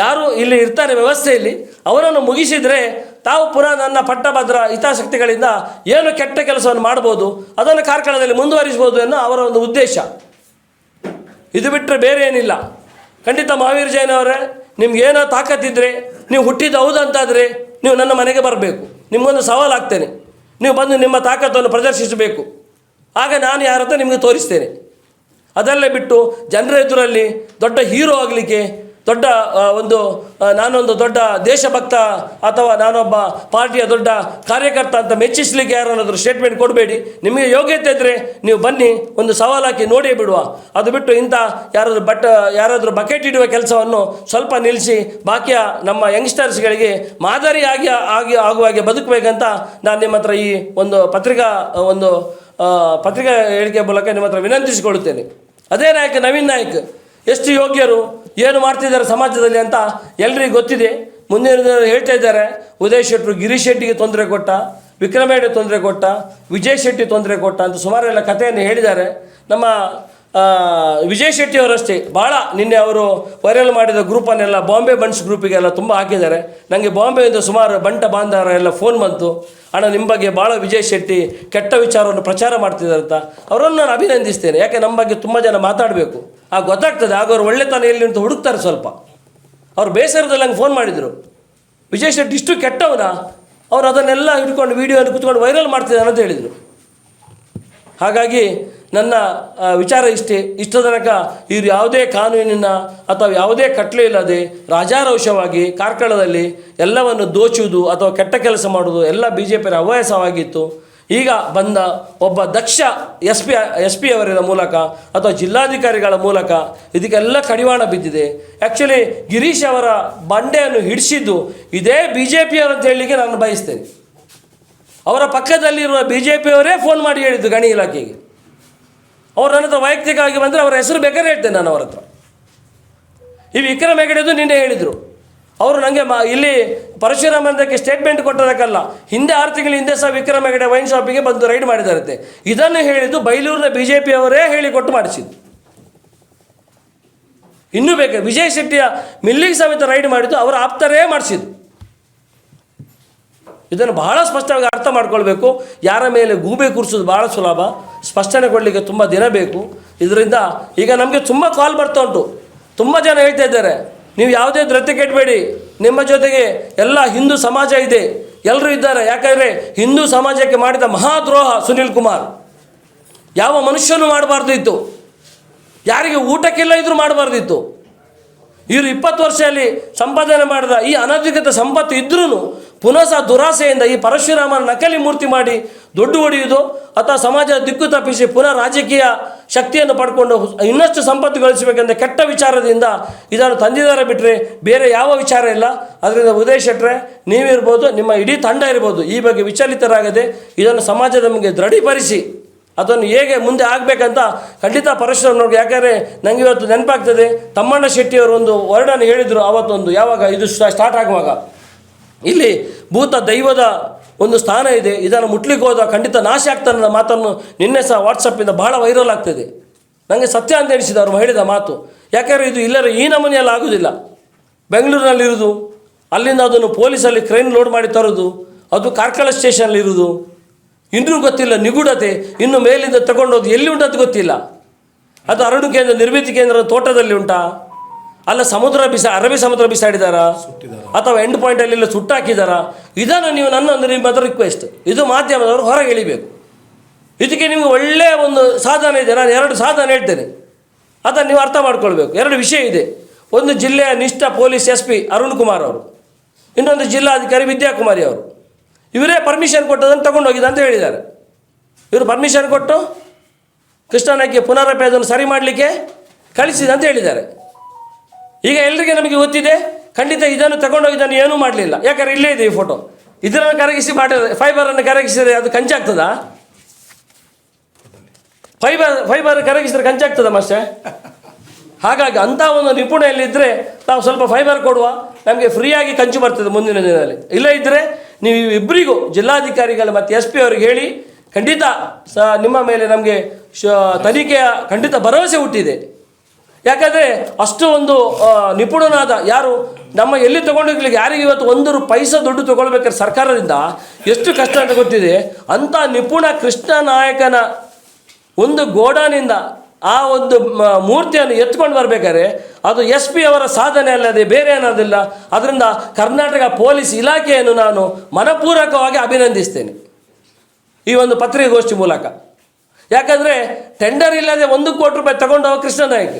ಯಾರು ಇಲ್ಲಿ ಇರ್ತಾರೆ ವ್ಯವಸ್ಥೆಯಲ್ಲಿ, ಅವರನ್ನು ಮುಗಿಸಿದರೆ ತಾವು ಪುನಃ ನನ್ನ ಪಟ್ಟಭದ್ರ ಹಿತಾಸಕ್ತಿಗಳಿಂದ ಏನು ಕೆಟ್ಟ ಕೆಲಸವನ್ನು ಮಾಡ್ಬೋದು, ಅದನ್ನು ಕಾರ್ಕಳದಲ್ಲಿ ಮುಂದುವರಿಸ್ಬೋದು ಅನ್ನೋ ಅವರ ಒಂದು ಉದ್ದೇಶ. ಇದು ಬಿಟ್ಟರೆ ಬೇರೆ ಏನಿಲ್ಲ ಖಂಡಿತ ಮಹಾವೀರ್ ಜೈನ್ ಅವರೇ, ನಿಮ್ಗೆ ಏನೋ ತಾಕತ್ತಿದ್ರೆ, ನೀವು ಹುಟ್ಟಿದ್ದು ಹೌದಂತಾದರೆ ನೀವು ನನ್ನ ಮನೆಗೆ ಬರಬೇಕು. ನಿಮಗೊಂದು ಸವಾಲು ಆಗ್ತೇನೆ. ನೀವು ಬಂದು ನಿಮ್ಮ ತಾಕತ್ತನ್ನು ಪ್ರದರ್ಶಿಸಬೇಕು. ಆಗ ನಾನು ಯಾರ ಹತ್ರ ನಿಮಗೆ ತೋರಿಸ್ತೇನೆ. ಅದಲ್ಲೇ ಬಿಟ್ಟು ಜನರ ಎದುರಲ್ಲಿ ದೊಡ್ಡ ಹೀರೋ ಆಗಲಿಕ್ಕೆ ದೊಡ್ಡ ಒಂದು ನಾನೊಂದು ದೊಡ್ಡ ದೇಶಭಕ್ತ ಅಥವಾ ನಾನೊಬ್ಬ ಪಾರ್ಟಿಯ ದೊಡ್ಡ ಕಾರ್ಯಕರ್ತ ಅಂತ ಮೆಚ್ಚಿಸಲಿಕ್ಕೆ ಯಾರನ್ನಾದರೂ ಸ್ಟೇಟ್ಮೆಂಟ್ ಕೊಡಬೇಡಿ. ನಿಮಗೆ ಯೋಗ್ಯತೆ ಇದ್ದರೆ ನೀವು ಬನ್ನಿ, ಒಂದು ಸವಾಲು ಹಾಕಿ ನೋಡೇ ಬಿಡುವ. ಅದು ಬಿಟ್ಟು ಇಂಥ ಯಾರಾದರೂ ಬಟ್, ಯಾರಾದರೂ ಬಕೆಟ್ ಇಡುವ ಕೆಲಸವನ್ನು ಸ್ವಲ್ಪ ನಿಲ್ಲಿಸಿ, ಬಾಕಿಯ ನಮ್ಮ ಯಂಗ್ಸ್ಟರ್ಸ್ಗಳಿಗೆ ಮಾದರಿಯಾಗಿ ಆಗಿ ಆಗುವ ಹಾಗೆ ಬದುಕಬೇಕಂತ ನಾನು ನಿಮ್ಮ ಹತ್ರ ಈ ಒಂದು ಪತ್ರಿಕಾ ಒಂದು ಪತ್ರಿಕಾ ಹೇಳಿಕೆ ಮೂಲಕ ನಿಮ್ಮ ಹತ್ರ ವಿನಂತಿಸಿಕೊಳ್ಳುತ್ತೇನೆ. ಅದೇ ನಾಯಕ, ನವೀನ್ ನಾಯಕ್ ಎಷ್ಟು ಯೋಗ್ಯರು ಏನು ಮಾಡ್ತಿದ್ದಾರೆ ಸಮಾಜದಲ್ಲಿ ಅಂತ ಎಲ್ರಿಗೂ ಗೊತ್ತಿದೆ. ಮುಂದಿನ ದಿನ ಹೇಳ್ತಾ ಇದ್ದಾರೆ, ಉದಯ್ ಶೆಟ್ಟರು ಗಿರೀಶ್ ಶೆಟ್ಟಿಗೆ ತೊಂದರೆ ಕೊಟ್ಟ, ವಿಕ್ರಮೇಡೆ ತೊಂದರೆ ಕೊಟ್ಟ, ವಿಜಯ್ ಶೆಟ್ಟಿ ತೊಂದರೆ ಕೊಟ್ಟ ಅಂತ ಸುಮಾರು ಎಲ್ಲ ಕಥೆಯನ್ನು ಹೇಳಿದ್ದಾರೆ. ನಮ್ಮ ವಿಜಯ್ ಶೆಟ್ಟಿ ಅವರಷ್ಟೇ. ಭಾಳ ನಿನ್ನೆ ಅವರು ವೈರಲ್ ಮಾಡಿದ ಗ್ರೂಪನ್ನೆಲ್ಲ ಬಾಂಬೆ ಬಂಟ್ಸ್ ಗ್ರೂಪಿಗೆಲ್ಲ ತುಂಬ ಹಾಕಿದ್ದಾರೆ. ನನಗೆ ಬಾಂಬೆಯಿಂದ ಸುಮಾರು ಬಂಟ ಬಾಂಧವರ ಎಲ್ಲ ಫೋನ್ ಬಂತು. ಅಣ್ಣ ನಿಮ್ಮ ಬಗ್ಗೆ ಭಾಳ ವಿಜಯ್ ಶೆಟ್ಟಿ ಕೆಟ್ಟ ವಿಚಾರವನ್ನು ಪ್ರಚಾರ ಮಾಡ್ತಿದ್ದಾರೆ ಅಂತ ಅವರನ್ನು ನಾನು ಅಭಿನಂದಿಸ್ತೇನೆ. ಯಾಕೆ ನಮ್ಮ ಬಗ್ಗೆ ತುಂಬ ಜನ ಮಾತಾಡಬೇಕು. ಆಗ ಗೊತ್ತಾಗ್ತದೆ. ಆಗ ಅವ್ರು ಒಳ್ಳೆತನ ಎಲ್ಲಿ ಅಂತ ಹುಡುಕ್ತಾರೆ ಸ್ವಲ್ಪ. ಅವ್ರು ಬೇಸರದಲ್ಲಿ ನಂಗೆ ಫೋನ್ ಮಾಡಿದರು. ವಿಜಯ್ ಶೆಟ್ಟಿ ಇಷ್ಟು ಕೆಟ್ಟವನ? ಅವ್ರು ಅದನ್ನೆಲ್ಲ ಹಿಡ್ಕೊಂಡು ವೀಡಿಯೋನ ಕುತ್ಕೊಂಡು ವೈರಲ್ ಮಾಡ್ತಿದ್ದಾನೆ ಅಂತ ಹೇಳಿದರು. ಹಾಗಾಗಿ ನನ್ನ ವಿಚಾರ ಇಷ್ಟೇ. ಇಷ್ಟು ತನಕ ಇವರು ಯಾವುದೇ ಕಾನೂನಿನ ಅಥವಾ ಯಾವುದೇ ಕಟ್ಲೆ ಇಲ್ಲದೆ ರಾಜಾರೋಷವಾಗಿ ಕಾರ್ಕಳದಲ್ಲಿ ಎಲ್ಲವನ್ನು ದೋಚುವುದು ಅಥವಾ ಕೆಟ್ಟ ಕೆಲಸ ಮಾಡುವುದು ಎಲ್ಲ ಬಿ ಜೆ ಹವ್ಯಾಸವಾಗಿತ್ತು. ಈಗ ಬಂದ ಒಬ್ಬ ದಕ್ಷ ಎಸ್ ಪಿ ಎಸ್ ಪಿ ಅವರ ಮೂಲಕ ಅಥವಾ ಜಿಲ್ಲಾಧಿಕಾರಿಗಳ ಮೂಲಕ ಇದಕ್ಕೆಲ್ಲ ಕಡಿವಾಣ ಬಿದ್ದಿದೆ. ಆ್ಯಕ್ಚುಲಿ ಗಿರೀಶ್ ಅವರ ಬಂಡೆಯನ್ನು ಹಿಡಿಸಿದ್ದು ಇದೇ ಬಿ ಜೆ ಪಿಯವರು ಅಂತ ಹೇಳಲಿಕ್ಕೆ ನಾನು ಬಯಸ್ತೇನೆ. ಅವರ ಪಕ್ಕದಲ್ಲಿರುವ ಬಿ ಜೆ ಪಿಯವರೇ ಫೋನ್ ಮಾಡಿ ಹೇಳಿದ್ದು ಗಣಿ ಇಲಾಖೆಗೆ. ಅವ್ರು ನನ್ನ ಹತ್ರ ವೈಯಕ್ತಿಕವಾಗಿ ಬಂದರೆ ಅವರ ಹೆಸರು ಬೇಕಾದ್ರೆ ಹೇಳ್ತೇನೆ ನಾನು ಅವ್ರ ಹತ್ರ. ಈ ವಿಕ್ರಮ್ ಹೆಗಡೆದು ನಿನ್ನೆ ಹೇಳಿದರು. ಅವರು ನನಗೆ ಮ, ಇಲ್ಲಿ ಪರಶುರಾಮಂದಕ್ಕೆ ಸ್ಟೇಟ್ಮೆಂಟ್ ಕೊಟ್ಟದಕ್ಕಲ್ಲ ಹಿಂದೆ ಆರು ತಿಂಗಳ ಹಿಂದೆ ಸಹ ವಿಕ್ರಮ ಹೆಗಡೆ ವೈನ್ ಶಾಪಿಗೆ ಬಂದು ರೈಡ್ ಮಾಡಿದಾರಂತೆ. ಇದನ್ನು ಹೇಳಿದ್ದು ಬೈಲೂರಿನ ಬಿ ಜೆ ಪಿಯವರೇ ಹೇಳಿಕೊಟ್ಟು ಮಾಡಿಸಿದ್ದು. ಇನ್ನೂ ಬೇಕು? ವಿಜಯ್ ಶೆಟ್ಟಿಯ ಮಿಲ್ಲಿಗೆ ಸಮೇತ ರೈಡ್ ಮಾಡಿದ್ದು ಅವರ ಆಪ್ತರೇ ಮಾಡಿಸಿದ್ದು. ಇದನ್ನು ಬಹಳ ಸ್ಪಷ್ಟವಾಗಿ ಅರ್ಥ ಮಾಡ್ಕೊಳ್ಬೇಕು. ಯಾರ ಮೇಲೆ ಗೂಬೆ ಕೂರಿಸೋದು ಭಾಳ ಸುಲಭ. ಸ್ಪಷ್ಟನೆ ಕೊಡಲಿಕ್ಕೆ ತುಂಬ ದಿನ ಬೇಕು. ಇದರಿಂದ ಈಗ ನಮಗೆ ತುಂಬ ಕಾಲ್ ಬರ್ತಾ ಉಂಟು. ತುಂಬ ಜನ ಹೇಳ್ತಾ ಇದ್ದಾರೆ, ನೀವು ಯಾವುದೇ ಧೃತಿ ಕೆಟ್ಟಬೇಡಿ ನಿಮ್ಮ ಜೊತೆಗೆ ಎಲ್ಲ ಹಿಂದೂ ಸಮಾಜ ಇದೆ. ಎಲ್ಲರೂ ಇದ್ದಾರೆ. ಯಾಕಂದರೆ ಹಿಂದೂ ಸಮಾಜಕ್ಕೆ ಮಾಡಿದ ಮಹಾದ್ರೋಹ ಸುನಿಲ್ ಕುಮಾರ್. ಯಾವ ಮನುಷ್ಯನೂ ಮಾಡಬಾರ್ದು ಇತ್ತು ಯಾರಿಗೆ ಊಟಕ್ಕಿಲ್ಲ ಇದ್ರೂ ಮಾಡಬಾರ್ದಿತ್ತು. ಇವರು ಇಪ್ಪತ್ತು ವರ್ಷದಲ್ಲಿ ಸಂಪಾದನೆ ಮಾಡಿದ ಈ ಅನಧಿಕೃತ ಸಂಪತ್ತು ಇದ್ರೂ ಪುನಃ ಸಹ ದುರಾಸೆಯಿಂದ ಈ ಪರಶುರಾಮನ ನಕಲಿ ಮೂರ್ತಿ ಮಾಡಿ ದುಡ್ಡು ಹೊಡೆಯುವುದು ಅಥವಾ ಸಮಾಜ ದಿಕ್ಕು ತಪ್ಪಿಸಿ ಪುನಃ ರಾಜಕೀಯ ಶಕ್ತಿಯನ್ನು ಪಡ್ಕೊಂಡು ಇನ್ನಷ್ಟು ಸಂಪತ್ತು ಗಳಿಸಬೇಕೆಂದ ಕೆಟ್ಟ ವಿಚಾರದಿಂದ ಇದನ್ನು ತಂದಿದ್ದಾರೆ ಬಿಟ್ಟರೆ ಬೇರೆ ಯಾವ ವಿಚಾರ ಇಲ್ಲ. ಅದರಿಂದ ಉದಯ್ ಶೆಟ್ರೆ, ನೀವಿರ್ಬೋದು, ನಿಮ್ಮ ಇಡೀ ತಂಡ ಇರ್ಬೋದು. ಈ ಬಗ್ಗೆ ವಿಚಲಿತರಾಗದೆ ಇದನ್ನು ಸಮಾಜ ನಮಗೆ ದೃಢೀಕರಿಸಿ. ಅದನ್ನು ಹೇಗೆ ಮುಂದೆ ಆಗಬೇಕಂತ ಖಂಡಿತ ಪರಶುರಾಮ್ನವ್ರಿಗೆ ಯಾಕಂದರೆ ನನಗೆ ಇವತ್ತು ನೆನಪಾಗ್ತದೆ, ತಮ್ಮಣ್ಣ ಶೆಟ್ಟಿಯವರು ಒಂದು ವರ್ಡನ್ನು ಹೇಳಿದರು ಆವತ್ತೊಂದು ಯಾವಾಗ? ಇದು ಸ್ಟಾರ್ಟ್ ಆಗುವಾಗ. ಇಲ್ಲಿ ಭೂತ ದೈವದ ಒಂದು ಸ್ಥಾನ ಇದೆ, ಇದನ್ನು ಮುಟ್ಲಿಕ್ಕೆ ಹೋದ ಖಂಡಿತ ನಾಶ ಆಗ್ತಾನೆ ಅನ್ನೋ ಮಾತನ್ನು ನಿನ್ನೆ ಸಹ ವಾಟ್ಸಪ್ಪಿಂದ ಬಹಳ ವೈರಲ್ ಆಗ್ತದೆ. ನನಗೆ ಸತ್ಯ ಅಂತ ಎಣಿಸಿದ ಅವರು ಹೇಳಿದ ಮಾತು. ಯಾಕೆಂದರೆ ಇದು ಇಲ್ಲರ ಈ ನಮೂನೆಯಲ್ಲಿ ಆಗೋದಿಲ್ಲ. ಬೆಂಗಳೂರಿನಲ್ಲಿರುವುದು ಅಲ್ಲಿಂದ ಅದನ್ನು ಪೊಲೀಸಲ್ಲಿ ಕ್ರೈನ್ ಲೋಡ್ ಮಾಡಿ ತರೋದು, ಅದು ಕಾರ್ಕಳ ಸ್ಟೇಷನಲ್ಲಿ ಇರುವುದು ಇನ್ನೂ ಗೊತ್ತಿಲ್ಲ, ನಿಗೂಢತೆ, ಇನ್ನು ಮೇಲಿಂದ ತಗೊಂಡೋದು ಎಲ್ಲಿ ಉಂಟಂತ ಗೊತ್ತಿಲ್ಲ. ಅದು ಅರಣ್ಯ ಕೇಂದ್ರ, ನಿರ್ಮಿತಿ ಕೇಂದ್ರದ ತೋಟದಲ್ಲಿ ಉಂಟಾ. ಅಲ್ಲ ಸಮುದ್ರ ಬಿಸ ಅರಬ್ಬಿ ಸಮುದ್ರ ಬಿಸಾಡಿದಾರಾ? ಅಥವಾ ಎಂಡ್ ಪಾಯಿಂಟ್ ಅಲ್ಲಿ ಸುಟ್ಟಾಕಿದಾರಾ ಇದನ್ನು ನೀವು ನನ್ನ ಒಂದು ನಿಮ್ಮ ಹತ್ರ ರಿಕ್ವೆಸ್ಟ್ ಇದು ಮಾಧ್ಯಮದವರು ಹೊರಗೆ ಇಳಿಬೇಕು ಇದಕ್ಕೆ ನಿಮಗೆ ಒಳ್ಳೆಯ ಒಂದು ಸಾಧನ ಇದೆ. ನಾನು ಎರಡು ಸಾಧನ ಹೇಳ್ತೇನೆ. ಅದನ್ನು ನೀವು ಅರ್ಥ ಮಾಡ್ಕೊಳ್ಬೇಕು. ಎರಡು ವಿಷಯ ಇದೆ. ಒಂದು ಜಿಲ್ಲೆಯ ನಿಷ್ಠ police S P Arun Kumar ಅವರು. ಇನ್ನೊಂದು ಜಿಲ್ಲಾಧಿಕಾರಿ ವಿದ್ಯಾಕುಮಾರಿ ಅವರು. ಇವರೇ ಪರ್ಮಿಷನ್ ಕೊಟ್ಟದನ್ನು ತಗೊಂಡೋಗಿದೆ ಅಂತ ಹೇಳಿದ್ದಾರೆ. ಇವರು ಪರ್ಮಿಷನ್ ಕೊಟ್ಟು ಕೃಷ್ಣನಕ್ಕೆ ಪುನರಪಿ ಅದನ್ನು ಸರಿ ಮಾಡಲಿಕ್ಕೆ ಕಳಿಸಿದೆ ಅಂತ ಹೇಳಿದ್ದಾರೆ. ಈಗ ಎಲ್ರಿಗೆ ನಮಗೆ ಗೊತ್ತಿದೆ, ಖಂಡಿತ ಇದನ್ನು ತಗೊಂಡೋಗಿದ್ದನ್ನು ಏನೂ ಮಾಡಲಿಲ್ಲ. ಯಾಕಂದ್ರೆ ಇಲ್ಲೇ ಇದೆ ಈ ಫೋಟೋ ಇದನ್ನು ಕರಗಿಸಿ ಮಾಡಿದ್ರೆ ಫೈಬರನ್ನು ಕರಗಿಸಿದರೆ ಅದು ಕಂಚಾಗ್ತದಾ? ಫೈಬರ್ ಫೈಬರ್ ಕರಗಿಸಿದ್ರೆ ಕಂಚಾಗ್ತದ ಮಾಸ್ಟೆ ಹಾಗಾಗಿ ಅಂಥ ಒಂದು ನಿಪುಣೆಯಲ್ಲಿದ್ದರೆ ನಾವು ಸ್ವಲ್ಪ ಫೈಬರ್ ಕೊಡುವ, ನಮಗೆ ಫ್ರೀಯಾಗಿ ಕಂಚು ಬರ್ತದೆ ಮುಂದಿನ ದಿನದಲ್ಲಿ. ಇಲ್ಲ ಇದ್ದರೆ ನೀವು ಇಬ್ಬರಿಗೂ ಜಿಲ್ಲಾಧಿಕಾರಿಗಳು ಮತ್ತು ಎಸ್ ಪಿ ಅವರಿಗೆ ಹೇಳಿ, ಖಂಡಿತ ಸ ನಿಮ್ಮ ಮೇಲೆ ನಮಗೆ ಶ, ತನಿಖೆಯ ಖಂಡಿತ ಭರವಸೆ ಹುಟ್ಟಿದೆ. ಯಾಕಂದರೆ ಅಷ್ಟು ಒಂದು ನಿಪುಣನಾದ ಯಾರು, ನಮ್ಮ ಎಲ್ಲಿ ತೊಗೊಂಡಿರ್ಲಿಕ್ಕೆ ಯಾರಿಗೆ ಇವತ್ತು ಒಂದು ಪೈಸಾ ದುಡ್ಡು ತೊಗೊಳ್ಬೇಕಾದ್ರೆ ಸರ್ಕಾರದಿಂದ ಎಷ್ಟು ಕಷ್ಟ ಅಂತ ಗೊತ್ತಿದೆ. ಅಂಥ ನಿಪುಣ ಕೃಷ್ಣ ನಾಯಕನ ಒಂದು ಗೋಡಾನಿಂದ ಆ ಒಂದು ಮೂರ್ತಿಯನ್ನು ಎತ್ಕೊಂಡು ಬರಬೇಕಾದ್ರೆ ಅದು ಎಸ್ ಪಿ ಅವರ ಸಾಧನೆ ಅಲ್ಲದೆ ಬೇರೆ ಏನಾದಿಲ್ಲ. ಅದರಿಂದ ಕರ್ನಾಟಕ ಪೊಲೀಸ್ ಇಲಾಖೆಯನ್ನು ನಾನು ಮನಪೂರ್ವಕವಾಗಿ ಅಭಿನಂದಿಸ್ತೇನೆ ಈ ಒಂದು ಪತ್ರಿಕಾಗೋಷ್ಠಿ ಮೂಲಕ. ಯಾಕಂದರೆ ಟೆಂಡರ್ ಇಲ್ಲದೆ ಒಂದು ಕೋಟಿ ರೂಪಾಯಿ ತಗೊಂಡವ ಕೃಷ್ಣ ನಾಯಕ್.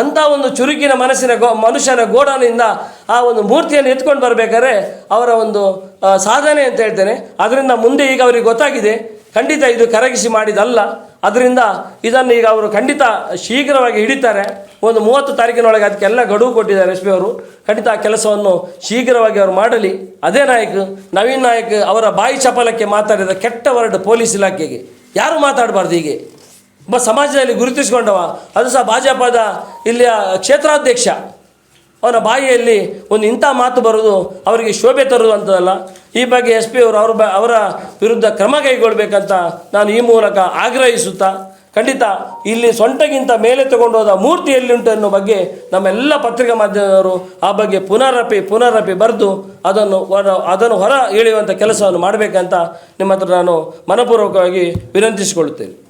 ಅಂಥ ಒಂದು ಚುರುಕಿನ ಮನಸ್ಸಿನ ಗೋ, ಮನುಷ್ಯನ ಗೋಡನಿಂದ ಆ ಒಂದು ಮೂರ್ತಿಯನ್ನು ಎತ್ಕೊಂಡು ಬರಬೇಕಾದ್ರೆ ಅವರ ಒಂದು ಸಾಧನೆ ಅಂತ ಹೇಳ್ತೇನೆ. ಅದರಿಂದ ಮುಂದೆ ಈಗ ಅವರಿಗೆ ಗೊತ್ತಾಗಿದೆ. ಖಂಡಿತ ಇದು ಕರಗಿಸಿ ಮಾಡಿದಲ್ಲ. ಅದರಿಂದ ಇದನ್ನು ಈಗ ಅವರು ಖಂಡಿತ ಶೀಘ್ರವಾಗಿ ಹಿಡಿತಾರೆ. ಒಂದು ಮೂವತ್ತು ತಾರೀಕಿನೊಳಗೆ ಅದಕ್ಕೆಲ್ಲ ಗಡುವು ಕೊಟ್ಟಿದ್ದಾರೆ ಎಸ್ ಪಿ ಅವರು. ಖಂಡಿತ ಆ ಕೆಲಸವನ್ನು ಶೀಘ್ರವಾಗಿ ಅವರು ಮಾಡಲಿ. ಅದೇ ನಾಯಕ್, ನವೀನ್ ನಾಯಕ್ ಅವರ ಬಾಯಿ ಚಪಲಕ್ಕೆ ಮಾತಾಡಿದ ಕೆಟ್ಟ ವರ್ಡ್ ಪೊಲೀಸ್ ಇಲಾಖೆಗೆ. ಯಾರು ಮಾತಾಡಬಾರ್ದು ಹೀಗೆ? ಒಬ್ಬ ಸಮಾಜದಲ್ಲಿ ಗುರುತಿಸಿಕೊಂಡವ. ಅದು ಸಹ ಭಾಜಪದ ಇಲ್ಲಿಯ ಕ್ಷೇತ್ರಾಧ್ಯಕ್ಷ. ಅವನ ಬಾಯಿಯಲ್ಲಿ ಒಂದು ಇಂಥ ಮಾತು ಬರೋದು ಅವರಿಗೆ ಶೋಭೆ ತರುವಂಥದ್ದಲ್ಲ. ಈ ಬಗ್ಗೆ ಎಸ್ ಪಿ ಅವರು ಅವ್ರ ಬ, ಅವರ ವಿರುದ್ಧ ಕ್ರಮ ಕೈಗೊಳ್ಳಬೇಕಂತ ನಾನು ಈ ಮೂಲಕ ಆಗ್ರಹಿಸುತ್ತಾ, ಖಂಡಿತ ಇಲ್ಲಿ ಸೊಂಟಗಿಂತ ಮೇಲೆ ತಗೊಂಡೋದ ಮೂರ್ತಿ ಎಲ್ಲಿಂಟು ಅನ್ನೋ ಬಗ್ಗೆ ನಮ್ಮೆಲ್ಲ ಪತ್ರಿಕಾ ಮಾಧ್ಯಮದವರು ಆ ಬಗ್ಗೆ ಪುನರಪಿ ಪುನರಪಿ ಬರೆದು ಅದನ್ನು ಅದನ್ನು ಹೊರ ಎಳೆಯುವಂಥ ಕೆಲಸವನ್ನು ಮಾಡಬೇಕಂತ ನಿಮ್ಮ ಹತ್ರ ನಾನು ಮನಪೂರ್ವಕವಾಗಿ ವಿನಂತಿಸಿಕೊಳ್ಳುತ್ತೇನೆ.